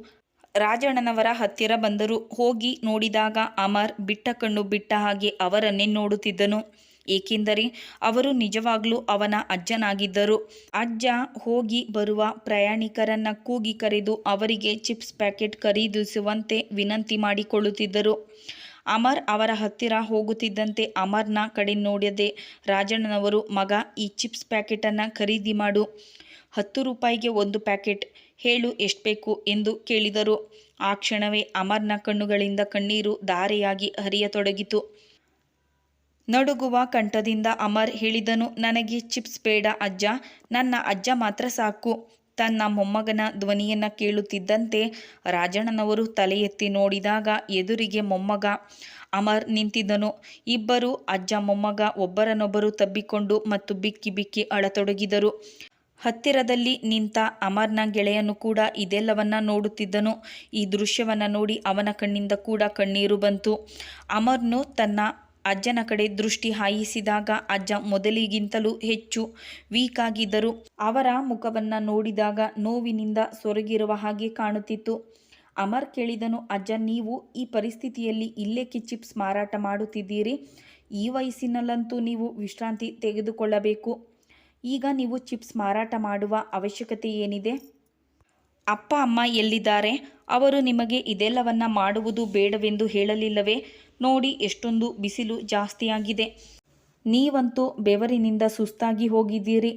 ರಾಜಣ್ಣನವರ ಹತ್ತಿರ ಬಂದರು. ಹೋಗಿ ನೋಡಿದಾಗ ಅಮರ್ ಬಿಟ್ಟ ಕಣ್ಣು ಬಿಟ್ಟ ಹಾಗೆ ಅವರನ್ನೇ ನೋಡುತ್ತಿದ್ದನು. ಏಕೆಂದರೆ ಅವರು ನಿಜವಾಗ್ಲೂ ಅವನ ಅಜ್ಜನಾಗಿದ್ದರು. ಅಜ್ಜ ಹೋಗಿ ಬರುವ ಪ್ರಯಾಣಿಕರನ್ನ ಕೂಗಿ ಕರೆದು ಅವರಿಗೆ ಚಿಪ್ಸ್ ಪ್ಯಾಕೆಟ್ ಖರೀದಿಸುವಂತೆ ವಿನಂತಿ ಮಾಡಿಕೊಳ್ಳುತ್ತಿದ್ದರು. ಅಮರ್ ಅವರ ಹತ್ತಿರ ಹೋಗುತ್ತಿದ್ದಂತೆ ಅಮರ್ನ ಕಡೆ ನೋಡದೆ ರಾಜಣ್ಣನವರು, ಮಗ, ಈ ಚಿಪ್ಸ್ ಪ್ಯಾಕೆಟನ್ನು ಖರೀದಿ ಮಾಡು. ಹತ್ತು ರೂಪಾಯಿಗೆ ಒಂದು ಪ್ಯಾಕೆಟ್. ಹೇಳು, ಎಷ್ಟು ಬೇಕು? ಎಂದು ಕೇಳಿದರು. ಆ ಕ್ಷಣವೇ ಅಮರ್ನ ಕಣ್ಣುಗಳಿಂದ ಕಣ್ಣೀರು ಧಾರೆಯಾಗಿ ಹರಿಯತೊಡಗಿತು. ನಡುಗುವ ಕಂಠದಿಂದ ಅಮರ್ ಹೇಳಿದನು, ನನಗೆ ಚಿಪ್ಸ್ ಬೇಡ ಅಜ್ಜ, ನನ್ನ ಅಜ್ಜ ಮಾತ್ರ ಸಾಕು ತನ್ನ ಮೊಮ್ಮಗನ ಧ್ವನಿಯನ್ನು ಕೇಳುತ್ತಿದ್ದಂತೆ ರಾಜಣ್ಣನವರು ತಲೆ ಎತ್ತಿ ನೋಡಿದಾಗ ಎದುರಿಗೆ ಮೊಮ್ಮಗ ಅಮರ್ ನಿಂತಿದ್ದನು. ಇಬ್ಬರು ಅಜ್ಜ ಮೊಮ್ಮಗ ಒಬ್ಬರನ್ನೊಬ್ಬರು ತಬ್ಬಿಕೊಂಡು ಮತ್ತು ಬಿಕ್ಕಿ ಬಿಕ್ಕಿ ಅಳತೊಡಗಿದರು. ಹತ್ತಿರದಲ್ಲಿ ನಿಂತ ಅಮರ್ನ ಗೆಳೆಯನು ಕೂಡ ಇದೆಲ್ಲವನ್ನ ನೋಡುತ್ತಿದ್ದನು. ಈ ದೃಶ್ಯವನ್ನು ನೋಡಿ ಅವನ ಕಣ್ಣಿಂದ ಕೂಡ ಕಣ್ಣೀರು ಬಂತು. ಅಮರ್ನು ತನ್ನ ಅಜ್ಜನ ಕಡೆ ದೃಷ್ಟಿ ಹಾಯಿಸಿದಾಗ ಅಜ್ಜ ಮೊದಲಿಗಿಂತಲೂ ಹೆಚ್ಚು ವೀಕ್ ಆಗಿದ್ದರು ಅವರ ಮುಖವನ್ನು ನೋಡಿದಾಗ ನೋವಿನಿಂದ ಸೊರಗಿರುವ ಹಾಗೆ ಕಾಣುತ್ತಿತ್ತು. ಅಮರ್ ಕೇಳಿದನು, ಅಜ್ಜ, ನೀವು ಈ ಪರಿಸ್ಥಿತಿಯಲ್ಲಿ ಇಲ್ಲೇಕೆ ಚಿಪ್ಸ್ ಮಾರಾಟ ಮಾಡುತ್ತಿದ್ದೀರಿ. ಈ ವಯಸ್ಸಿನಲ್ಲಂತೂ ನೀವು ವಿಶ್ರಾಂತಿ ತೆಗೆದುಕೊಳ್ಳಬೇಕು. ಈಗ ನೀವು ಚಿಪ್ಸ್ ಮಾರಾಟ ಮಾಡುವ ಅವಶ್ಯಕತೆ ಏನಿದೆ? ಅಪ್ಪ, ಅಮ್ಮ ಎಲ್ಲಿದ್ದಾರೆ? ಅವರು ನಿಮಗೆ ಇದೆಲ್ಲವನ್ನ ಮಾಡುವುದು ಬೇಡವೆಂದು ಹೇಳಲಿಲ್ಲವೇ? ನೋಡಿ, ಎಷ್ಟೊಂದು ಬಿಸಿಲು ಜಾಸ್ತಿಯಾಗಿದೆ. ನೀವಂತೂ ಬೆವರಿನಿಂದ ಸುಸ್ತಾಗಿ ಹೋಗಿದ್ದೀರಿ.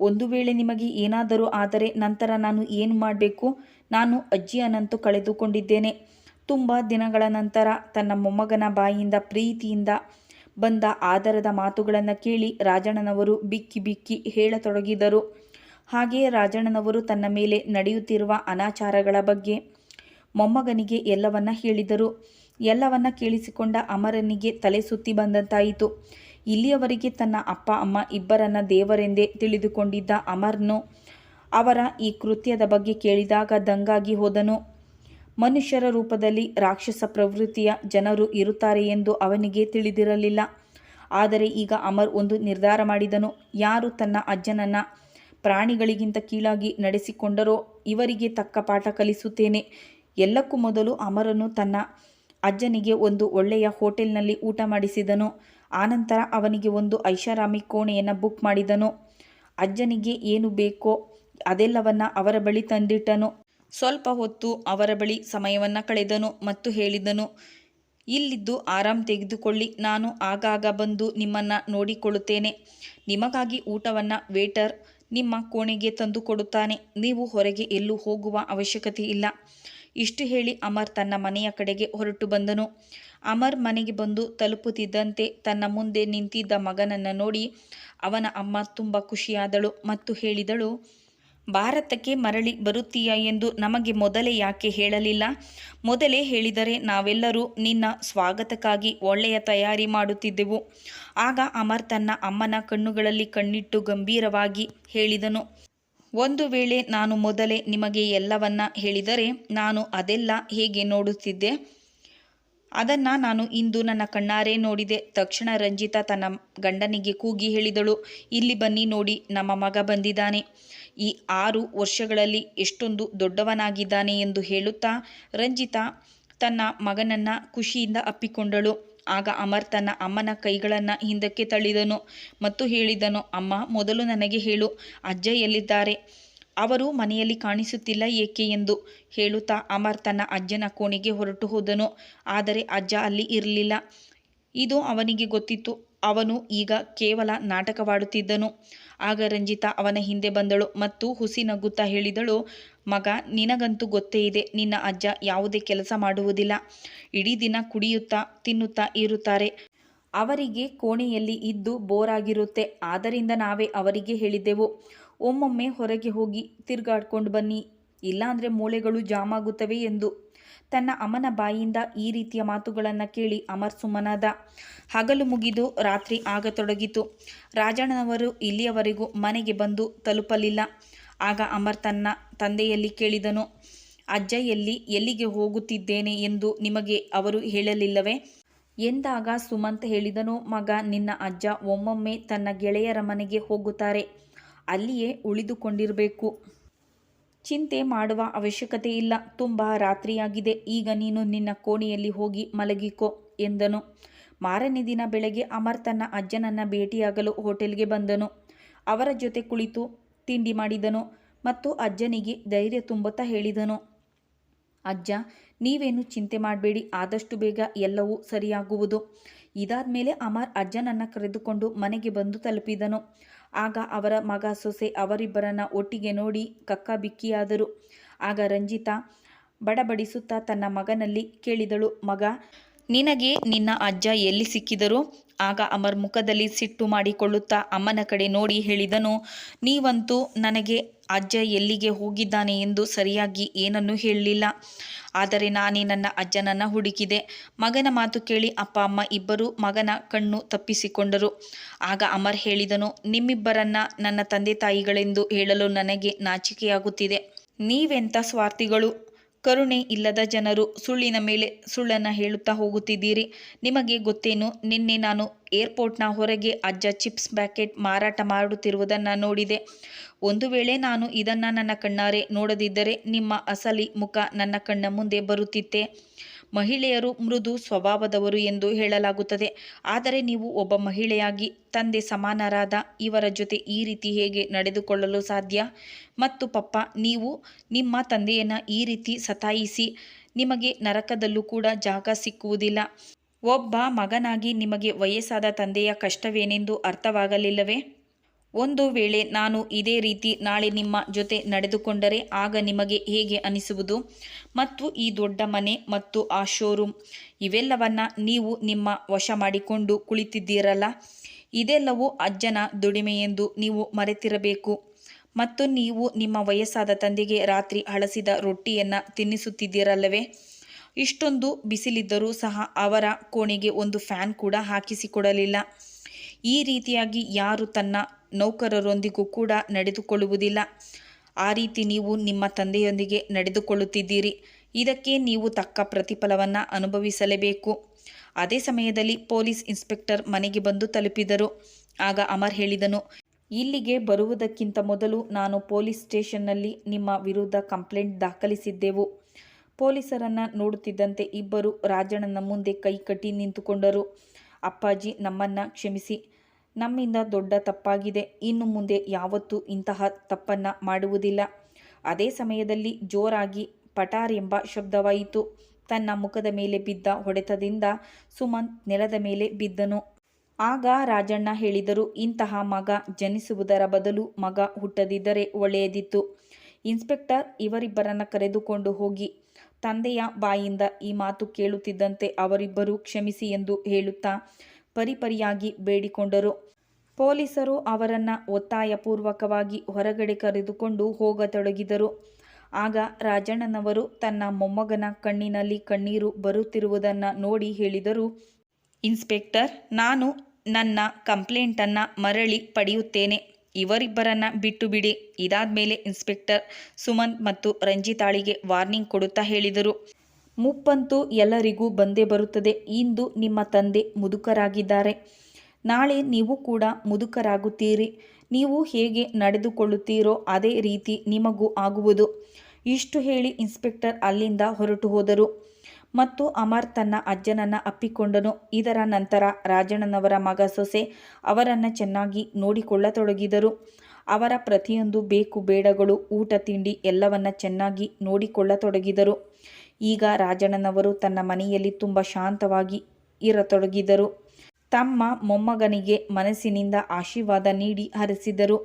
ಒಂದು ವೇಳೆ ನಿಮಗೆ ಏನಾದರೂ ಆದರೆ ನಂತರ ನಾನು ಏನು ಮಾಡಬೇಕು? ನಾನು ಅಜ್ಜಿಯನ್ನಂತೂ ಕಳೆದುಕೊಂಡಿದ್ದೇನೆ. ತುಂಬ ದಿನಗಳ ನಂತರ ತನ್ನ ಮೊಮ್ಮಗನ ಬಾಯಿಯಿಂದ ಪ್ರೀತಿಯಿಂದ ಬಂದ ಆದರದ ಮಾತುಗಳನ್ನು ಕೇಳಿ ರಾಜಣ್ಣನವರು ಬಿಕ್ಕಿ ಬಿಕ್ಕಿ ಹೇಳತೊಡಗಿದರು. ಹಾಗೆಯೇ ರಾಜಣ್ಣನವರು ತನ್ನ ಮೇಲೆ ನಡೆಯುತ್ತಿರುವ ಅನಾಚಾರಗಳ ಬಗ್ಗೆ ಮೊಮ್ಮಗನಿಗೆ ಎಲ್ಲವನ್ನ ಹೇಳಿದರು. ಎಲ್ಲವನ್ನ ಕೇಳಿಸಿಕೊಂಡ ಅಮರನಿಗೆ ತಲೆ ಸುತ್ತಿ ಬಂದಂತಾಯಿತು. ಇಲ್ಲಿಯವರೆಗೆ ತನ್ನ ಅಪ್ಪ, ಅಮ್ಮ ಇಬ್ಬರನ್ನ ದೇವರೆಂದೇ ತಿಳಿದುಕೊಂಡಿದ್ದ ಅಮರ್ನು ಅವರ ಈ ಕೃತ್ಯದ ಬಗ್ಗೆ ಕೇಳಿದಾಗ ದಂಗಾಗಿ ಹೋದನು. ಮನುಷ್ಯರ ರೂಪದಲ್ಲಿ ರಾಕ್ಷಸ ಪ್ರವೃತ್ತಿಯ ಜನರು ಇರುತ್ತಾರೆ ಎಂದು ಅವನಿಗೆ ತಿಳಿದಿರಲಿಲ್ಲ. ಆದರೆ ಈಗ ಅಮರ್ ಒಂದು ನಿರ್ಧಾರ ಮಾಡಿದನು. ಯಾರು ತನ್ನ ಅಜ್ಜನನ್ನ ಪ್ರಾಣಿಗಳಿಗಿಂತ ಕೀಳಾಗಿ ನಡೆಸಿಕೊಂಡರೋ ಇವರಿಗೆ ತಕ್ಕ ಪಾಠ ಕಲಿಸುತ್ತೇನೆ. ಎಲ್ಲಕ್ಕೂ ಮೊದಲು ಅಮರನು ತನ್ನ ಅಜ್ಜನಿಗೆ ಒಂದು ಒಳ್ಳೆಯ ಹೋಟೆಲ್ನಲ್ಲಿ ಊಟ ಮಾಡಿಸಿದನು. ಆನಂತರ ಅವನಿಗೆ ಒಂದು ಐಷಾರಾಮಿ ಕೋಣೆಯನ್ನು ಬುಕ್ ಮಾಡಿದನು. ಅಜ್ಜನಿಗೆ ಏನು ಬೇಕೋ ಅದೆಲ್ಲವನ್ನು ಅವರ ಬಳಿ ತಂದಿಟ್ಟನು. ಸ್ವಲ್ಪ ಹೊತ್ತು ಅವರ ಬಳಿ ಸಮಯವನ್ನು ಕಳೆದನು ಮತ್ತು ಹೇಳಿದನು, ಇಲ್ಲಿದ್ದು ಆರಾಮ್ ತೆಗೆದುಕೊಳ್ಳಿ. ನಾನು ಆಗಾಗ ಬಂದು ನಿಮ್ಮನ್ನು ನೋಡಿಕೊಳ್ಳುತ್ತೇನೆ. ನಿಮಗಾಗಿ ಊಟವನ್ನು ವೇಟರ್ ನಿಮ್ಮ ಕೋಣೆಗೆ ತಂದು ಕೊಡುತ್ತಾನೆ. ನೀವು ಹೊರಗೆ ಎಲ್ಲೂ ಹೋಗುವ ಅವಶ್ಯಕತೆ ಇಲ್ಲ ಇಷ್ಟು ಹೇಳಿ ಅಮರ್ ತನ್ನ ಮನೆಯ ಕಡೆಗೆ ಹೊರಟು ಬಂದನು. ಅಮರ್ ಮನೆಗೆ ಬಂದು ತಲುಪುತ್ತಿದ್ದಂತೆ ತನ್ನ ಮುಂದೆ ನಿಂತಿದ್ದ ಮಗನನ್ನು ನೋಡಿ ಅವನ ಅಮ್ಮ ತುಂಬ ಖುಷಿಯಾದಳು ಮತ್ತು ಹೇಳಿದಳು, ಭಾರತಕ್ಕೆ ಮರಳಿ ಬರುತ್ತೀಯ ಎಂದು ನಮಗೆ ಮೊದಲೇ ಯಾಕೆ ಹೇಳಲಿಲ್ಲ? ಮೊದಲೇ ಹೇಳಿದರೆ ನಾವೆಲ್ಲರೂ ನಿನ್ನ ಸ್ವಾಗತಕ್ಕಾಗಿ ಒಳ್ಳೆಯ ತಯಾರಿ ಮಾಡುತ್ತಿದ್ದೆವು. ಆಗ ಅಮರ್ ತನ್ನ ಅಮ್ಮನ ಕಣ್ಣುಗಳಲ್ಲಿ ಕಣ್ಣಿಟ್ಟು ಗಂಭೀರವಾಗಿ ಹೇಳಿದನು ಒಂದು ವೇಳೆ ನಾನು ಮೊದಲೇ ನಿಮಗೆ ಎಲ್ಲವನ್ನ ಹೇಳಿದರೆ ನಾನು ಅದೆಲ್ಲ ಹೇಗೆ ನೋಡುತ್ತಿದ್ದೆ? ಅದನ್ನು ನಾನು ಇಂದು ನನ್ನ ಕಣ್ಣಾರೆ ನೋಡಿದೆ. ತಕ್ಷಣ ರಂಜಿತಾ ತನ್ನ ಗಂಡನಿಗೆ ಕೂಗಿ ಹೇಳಿದಳು, ಇಲ್ಲಿ ಬನ್ನಿ ನೋಡಿ, ನಮ್ಮ ಮಗ ಬಂದಿದ್ದಾನೆ. ಈ ಆರು ವರ್ಷಗಳಲ್ಲಿ ಎಷ್ಟೊಂದು ದೊಡ್ಡವನಾಗಿದ್ದಾನೆ ಎಂದು ಹೇಳುತ್ತಾ ರಂಜಿತಾ ತನ್ನ ಮಗನನ್ನು ಖುಷಿಯಿಂದ ಅಪ್ಪಿಕೊಂಡಳು. ಆಗ ಅಮರ್ ತನ್ನ ಅಮ್ಮನ ಕೈಗಳನ್ನು ಹಿಂದಕ್ಕೆ ತಳ್ಳಿದನು ಮತ್ತು ಹೇಳಿದನು, ಅಮ್ಮ, ಮೊದಲು ನನಗೆ ಹೇಳು, ಅಜ್ಜ ಎಲ್ಲಿದ್ದಾರೆ? ಅವರು ಮನೆಯಲ್ಲಿ ಕಾಣಿಸುತ್ತಿಲ್ಲ ಏಕೆ ಎಂದು ಹೇಳುತ್ತಾ ಅಮರ್ ತನ್ನ ಅಜ್ಜನ ಕೋಣೆಗೆ ಹೊರಟು ಹೋದನು. ಆದರೆ ಅಜ್ಜ ಅಲ್ಲಿ ಇರಲಿಲ್ಲ. ಇದು ಅವನಿಗೆ ಗೊತ್ತಿತ್ತು. ಅವನು ಈಗ ಕೇವಲ ನಾಟಕವಾಡುತ್ತಿದ್ದನು. ಆಗ ರಂಜಿತಾ ಅವನ ಹಿಂದೆ ಬಂದಳು ಮತ್ತು ಹುಸಿ ನಗುತ್ತಾ ಹೇಳಿದಳು, ಮಗ, ನಿನಗಂತೂ ಗೊತ್ತೇ ಇದೆ, ನಿನ್ನ ಅಜ್ಜ ಯಾವುದೇ ಕೆಲಸ ಮಾಡುವುದಿಲ್ಲ. ಇಡೀ ದಿನ ಕುಡಿಯುತ್ತಾ, ತಿನ್ನುತ್ತಾ ಇರುತ್ತಾರೆ. ಅವರಿಗೆ ಕೋಣೆಯಲ್ಲಿ ಇದ್ದು ಬೋರಾಗಿರುತ್ತೆ. ಆದ್ದರಿಂದ ನಾವೇ ಅವರಿಗೆ ಹೇಳಿದ್ದೆವು ಒಮ್ಮೊಮ್ಮೆ ಹೊರಗೆ ಹೋಗಿ ತಿರುಗಾಡ್ಕೊಂಡು ಬನ್ನಿ. ಇಲ್ಲಾಂದರೆ ಮೂಳೆಗಳು ಜಾಮಾಗುತ್ತವೆ ಎಂದು. ತನ್ನ ಅಮ್ಮನ ಬಾಯಿಯಿಂದ ಈ ರೀತಿಯ ಮಾತುಗಳನ್ನು ಕೇಳಿ ಅಮರ್ ಸುಮ್ಮನಾದ. ಹಗಲು ಮುಗಿದು ರಾತ್ರಿ ಆಗತೊಡಗಿತು. ರಾಜಣ್ಣನವರು ಇಲ್ಲಿಯವರೆಗೂ ಮನೆಗೆ ಬಂದು ತಲುಪಲಿಲ್ಲ. ಆಗ ಅಮರ್ ತನ್ನ ತಂದೆಯಲ್ಲಿ ಕೇಳಿದನು ಅಜ್ಜ ಎಲ್ಲಿ ಎಲ್ಲಿಗೆ ಹೋಗುತ್ತಿದ್ದೇನೆ ಎಂದು ನಿಮಗೆ ಅವರು ಹೇಳಲಿಲ್ಲವೇ? ಎಂದಾಗ ಸುಮಂತ್ ಹೇಳಿದನು, ಮಗ, ನಿನ್ನ ಅಜ್ಜ ಒಮ್ಮೊಮ್ಮೆ ತನ್ನ ಗೆಳೆಯರ ಮನೆಗೆ ಹೋಗುತ್ತಾರೆ. ಅಲ್ಲಿಯೇ ಉಳಿದುಕೊಂಡಿರಬೇಕು. ಚಿಂತೆ ಮಾಡುವ ಅವಶ್ಯಕತೆ ಇಲ್ಲ. ತುಂಬ ರಾತ್ರಿಯಾಗಿದೆ. ಈಗ ನೀನು ನಿನ್ನ ಕೋಣೆಯಲ್ಲಿ ಹೋಗಿ ಮಲಗಿಕೋ ಎಂದನು. ಮಾರನೇ ದಿನ ಬೆಳಗ್ಗೆ ಅಮರ್ ತನ್ನ ಅಜ್ಜನನ್ನು ಭೇಟಿಯಾಗಲು ಹೋಟೆಲ್ಗೆ ಬಂದನು. ಅವರ ಜೊತೆ ಕುಳಿತು ತಿಂಡಿ ಮಾಡಿದನು ಮತ್ತು ಅಜ್ಜನಿಗೆ ಧೈರ್ಯ ತುಂಬುತ್ತಾ ಹೇಳಿದನು. ಅಜ್ಜ, ನೀವೇನು ಚಿಂತೆ ಮಾಡಬೇಡಿ. ಆದಷ್ಟು ಬೇಗ ಎಲ್ಲವೂ ಸರಿಯಾಗುವುದು. ಇದಾದ ಮೇಲೆ ಅಮರ್ ಅಜ್ಜನನ್ನು ಕರೆದುಕೊಂಡು ಮನೆಗೆ ಬಂದು ತಲುಪಿದನು. ಆಗ ಅವರ ಮಗ ಸೊಸೆ ಅವರಿಬ್ಬರನ್ನ ಒಟ್ಟಿಗೆ ನೋಡಿ ಕಕ್ಕ ಬಿಕ್ಕಿಯಾದರು ಆಗ ರಂಜಿತಾ ಬಡಬಡಿಸುತ್ತಾ ತನ್ನ ಮಗನಲ್ಲಿ ಕೇಳಿದಳು, ಮಗ, ನಿನಗೆ ನಿನ್ನ ಅಜ್ಜ ಎಲ್ಲಿ ಸಿಕ್ಕಿದರು? ಆಗ ಅಮರ್ ಮುಖದಲ್ಲಿ ಸಿಟ್ಟು ಮಾಡಿಕೊಳ್ಳುತ್ತಾ ಅಮ್ಮನ ಕಡೆ ನೋಡಿ ಹೇಳಿದನು, ನೀವಂತೂ ನನಗೆ ಅಜ್ಜ ಎಲ್ಲಿಗೆ ಹೋಗಿದ್ದಾನೆ ಎಂದು ಸರಿಯಾಗಿ ಏನನ್ನೂ ಹೇಳಲಿಲ್ಲ. ಆದರೆ ನಾನೇ ನನ್ನ ಅಜ್ಜನನ್ನು ಹುಡುಕಿದೆ. ಮಗನ ಮಾತು ಕೇಳಿ ಅಪ್ಪ, ಅಮ್ಮ ಇಬ್ಬರು ಮಗನ ಕಣ್ಣು ತಪ್ಪಿಸಿಕೊಂಡರು. ಆಗ ಅಮರ್ ಹೇಳಿದನು, ನಿಮ್ಮಿಬ್ಬರನ್ನ ನನ್ನ ತಂದೆ ತಾಯಿಗಳೆಂದು ಹೇಳಲು ನನಗೆ ನಾಚಿಕೆಯಾಗುತ್ತಿದೆ. ನೀವೆಂಥ ಸ್ವಾರ್ಥಿಗಳು? ಕರುಣೆ ಇಲ್ಲದ ಜನರು ಸುಳ್ಳಿನ ಮೇಲೆ ಸುಳ್ಳನ್ನು ಹೇಳುತ್ತಾ ಹೋಗುತ್ತಿದ್ದೀರಿ. ನಿಮಗೆ ಗೊತ್ತೇನು? ನಿನ್ನೆ ನಾನು ಏರ್ಪೋರ್ಟ್ನ ಹೊರಗೆ ಅಜ್ಜ ಚಿಪ್ಸ್ ಪ್ಯಾಕೆಟ್ ಮಾರಾಟ ಮಾಡುತ್ತಿರುವುದನ್ನು ನೋಡಿದೆ. ಒಂದು ವೇಳೆ ನಾನು ಇದನ್ನು ನನ್ನ ಕಣ್ಣಾರೆ ನೋಡದಿದ್ದರೆ ನಿಮ್ಮ ಅಸಲಿ ಮುಖ ನನ್ನ ಕಣ್ಣ ಮುಂದೆ ಬರುತ್ತಿತ್ತೆ. ಮಹಿಳೆಯರು ಮೃದು ಸ್ವಭಾವದವರು ಎಂದು ಹೇಳಲಾಗುತ್ತದೆ. ಆದರೆ ನೀವು ಒಬ್ಬ ಮಹಿಳೆಯಾಗಿ ತಂದೆ ಸಮಾನರಾದ ಇವರ ಜೊತೆ ಈ ರೀತಿ ಹೇಗೆ ನಡೆದುಕೊಳ್ಳಲು ಸಾಧ್ಯ? ಮತ್ತು ಪಪ್ಪ, ನೀವು ನಿಮ್ಮ ತಂದೆಯನ್ನು ಈ ರೀತಿ ಸತಾಯಿಸಿ ನಿಮಗೆ ನರಕದಲ್ಲೂ ಕೂಡ ಜಾಗ ಸಿಕ್ಕುವುದಿಲ್ಲ. ಒಬ್ಬ ಮಗನಾಗಿ ನಿಮಗೆ ವಯಸ್ಸಾದ ತಂದೆಯ ಕಷ್ಟವೇನೆಂದು ಅರ್ಥವಾಗಲಿಲ್ಲವೇ? ಒಂದು ವೇಳೆ ನಾನು ಇದೇ ರೀತಿ ನಾಳೆ ನಿಮ್ಮ ಜೊತೆ ನಡೆದುಕೊಂಡರೆ ಆಗ ನಿಮಗೆ ಹೇಗೆ ಅನಿಸುವುದು? ಮತ್ತು ಈ ದೊಡ್ಡ ಮನೆ ಮತ್ತು ಆ ಶೋರೂಮ್ ಇವೆಲ್ಲವನ್ನ ನೀವು ನಿಮ್ಮ ವಶ ಮಾಡಿಕೊಂಡು ಕುಳಿತಿದ್ದೀರಲ್ಲ? ಇದೆಲ್ಲವೂ ಅಜ್ಜನ ದುಡಿಮೆ ಎಂದು ನೀವು ಮರೆತಿರಬೇಕು. ಮತ್ತು ನೀವು ನಿಮ್ಮ ವಯಸ್ಸಾದ ತಂದೆಗೆ ರಾತ್ರಿ ಹಳಸಿದ ರೊಟ್ಟಿಯನ್ನು ತಿನ್ನಿಸುತ್ತಿದ್ದೀರಲ್ಲವೇ? ಇಷ್ಟೊಂದು ಬಿಸಿಲಿದ್ದರೂ ಸಹ ಅವರ ಕೋಣೆಗೆ ಒಂದು ಫ್ಯಾನ್ ಕೂಡ ಹಾಕಿಸಿಕೊಡಲಿಲ್ಲ. ಈ ರೀತಿಯಾಗಿ ಯಾರು ತನ್ನ ನೌಕರರೊಂದಿಗೂ ಕೂಡ ನಡೆದುಕೊಳ್ಳುವುದಿಲ್ಲ. ಆ ರೀತಿ ನೀವು ನಿಮ್ಮ ತಂದೆಯೊಂದಿಗೆ ನಡೆದುಕೊಳ್ಳುತ್ತಿದ್ದೀರಿ. ಇದಕ್ಕೆ ನೀವು ತಕ್ಕ ಪ್ರತಿಫಲವನ್ನು ಅನುಭವಿಸಲೇಬೇಕು. ಅದೇ ಸಮಯದಲ್ಲಿ ಪೊಲೀಸ್ ಇನ್ಸ್ಪೆಕ್ಟರ್ ಮನೆಗೆ ಬಂದು ತಲುಪಿದರು. ಆಗ ಅಮರ್ ಹೇಳಿದನು, ಇಲ್ಲಿಗೆ ಬರುವುದಕ್ಕಿಂತ ಮೊದಲು ನಾನು ಪೊಲೀಸ್ ಸ್ಟೇಷನ್ನಲ್ಲಿ ನಿಮ್ಮ ವಿರುದ್ಧ ಕಂಪ್ಲೇಂಟ್ ದಾಖಲಿಸಿದ್ದೆವು. ಪೊಲೀಸರನ್ನು ನೋಡುತ್ತಿದ್ದಂತೆ ಇಬ್ಬರು ರಾಜಣ್ಣನ ಮುಂದೆ ಕೈ ಕಟ್ಟಿ ನಿಂತುಕೊಂಡರು. ಅಪ್ಪಾಜಿ ನಮ್ಮನ್ನು ಕ್ಷಮಿಸಿ ನಮ್ಮಿಂದ ದೊಡ್ಡ ತಪ್ಪಾಗಿದೆ. ಇನ್ನು ಮುಂದೆ ಯಾವತ್ತೂ ಇಂತಹ ತಪ್ಪನ್ನು ಮಾಡುವುದಿಲ್ಲ. ಅದೇ ಸಮಯದಲ್ಲಿ ಜೋರಾಗಿ ಪಟಾರ್ ಎಂಬ ಶಬ್ದವಾಯಿತು. ತನ್ನ ಮುಖದ ಮೇಲೆ ಬಿದ್ದ ಹೊಡೆತದಿಂದ ಸುಮಂತ್ ನೆಲದ ಮೇಲೆ ಬಿದ್ದನು. ಆಗ ರಾಜಣ್ಣ ಹೇಳಿದರು, ಇಂತಹ ಮಗ ಜನಿಸುವುದರ ಬದಲು ಮಗ ಹುಟ್ಟದಿದ್ದರೆ ಒಳ್ಳೆಯದಿತ್ತು. ಇನ್ಸ್ಪೆಕ್ಟರ್ ಇವರಿಬ್ಬರನ್ನ ಕರೆದುಕೊಂಡು ಹೋಗಿ, ತಂದೆಯ ಬಾಯಿಂದ ಈ ಮಾತು ಕೇಳುತ್ತಿದ್ದಂತೆ ಅವರಿಬ್ಬರು ಕ್ಷಮಿಸಿ ಎಂದು ಹೇಳುತ್ತಾ ಪರಿಪರಿಯಾಗಿ ಬೇಡಿಕೊಂಡರು. ಪೊಲೀಸರು ಅವರನ್ನು ಒತ್ತಾಯಪೂರ್ವಕವಾಗಿ ಹೊರಗಡೆ ಕರೆದುಕೊಂಡು ಹೋಗತೊಡಗಿದರು. ಆಗ ರಾಜಣ್ಣನವರು ತನ್ನ ಮೊಮ್ಮಗನ ಕಣ್ಣಿನಲ್ಲಿ ಕಣ್ಣೀರು ಬರುತ್ತಿರುವುದನ್ನು ನೋಡಿ ಹೇಳಿದರು, ಇನ್ಸ್ಪೆಕ್ಟರ್, ನಾನು ನನ್ನ ಕಂಪ್ಲೇಂಟನ್ನು ಮರಳಿ ಪಡೆಯುತ್ತೇನೆ. ಇವರಿಬ್ಬರನ್ನ ಬಿಟ್ಟು ಬಿಡಿ ಇದಾದ ಮೇಲೆ ಇನ್ಸ್ಪೆಕ್ಟರ್ ಸುಮಂತ್ ಮತ್ತು ರಂಜಿತಾಳಿಗೆ ವಾರ್ನಿಂಗ್ ಕೊಡುತ್ತಾ ಹೇಳಿದರು. ಮುಪ್ಪಂತೂ ಎಲ್ಲರಿಗೂ ಬಂದೇ ಬರುತ್ತದೆ. ಇಂದು ನಿಮ್ಮ ತಂದೆ ಮುದುಕರಾಗಿದ್ದಾರೆ. ನಾಳೆ ನೀವು ಕೂಡ ಮುದುಕರಾಗುತ್ತೀರಿ. ನೀವು ಹೇಗೆ ನಡೆದುಕೊಳ್ಳುತ್ತೀರೋ ಅದೇ ರೀತಿ ನಿಮಗೂ ಆಗುವುದು. ಇಷ್ಟು ಹೇಳಿ ಇನ್ಸ್ಪೆಕ್ಟರ್ ಅಲ್ಲಿಂದ ಹೊರಟು ಹೋದರು. ಮತ್ತು ಅಮರ್ ತನ್ನ ಅಜ್ಜನನ್ನು ಅಪ್ಪಿಕೊಂಡನು. ಇದರ ನಂತರ ರಾಜಣ್ಣನವರ ಮಗ ಸೊಸೆ ಅವರನ್ನು ಚೆನ್ನಾಗಿ ನೋಡಿಕೊಳ್ಳತೊಡಗಿದರು. ಅವರ ಪ್ರತಿಯೊಂದು ಬೇಕು ಬೇಡಗಳು, ಊಟ ತಿಂಡಿ ಎಲ್ಲವನ್ನ ಚೆನ್ನಾಗಿ ನೋಡಿಕೊಳ್ಳತೊಡಗಿದರು. ಈಗ ರಾಜಣ್ಣನವರು ತನ್ನ ಮನೆಯಲ್ಲಿ ತುಂಬ ಶಾಂತವಾಗಿ ಇರತೊಡಗಿದರು. ತಮ್ಮ ಮೊಮ್ಮಗನಿಗೆ ಮನಸ್ಸಿನಿಂದ ಆಶೀರ್ವಾದ ನೀಡಿ ಹರಿಸಿದರು.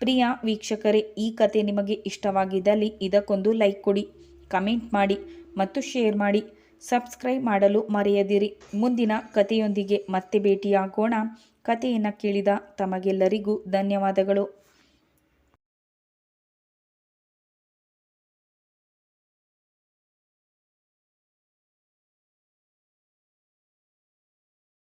ಪ್ರಿಯ ವೀಕ್ಷಕರೇ, ಈ ಕತೆ ನಿಮಗೆ ಇಷ್ಟವಾಗಿದ್ದಲ್ಲಿ ಇದಕ್ಕೊಂದು ಲೈಕ್ ಕೊಡಿ, ಕಮೆಂಟ್ ಮಾಡಿ ಮತ್ತು ಶೇರ್ ಮಾಡಿ. ಸಬ್ಸ್ಕ್ರೈಬ್ ಮಾಡಲು ಮರೆಯದಿರಿ. ಮುಂದಿನ ಕಥೆಯೊಂದಿಗೆ ಮತ್ತೆ ಭೇಟಿಯಾಗೋಣ. ಕಥೆಯನ್ನು ಕೇಳಿದ ತಮಗೆಲ್ಲರಿಗೂ ಧನ್ಯವಾದಗಳು.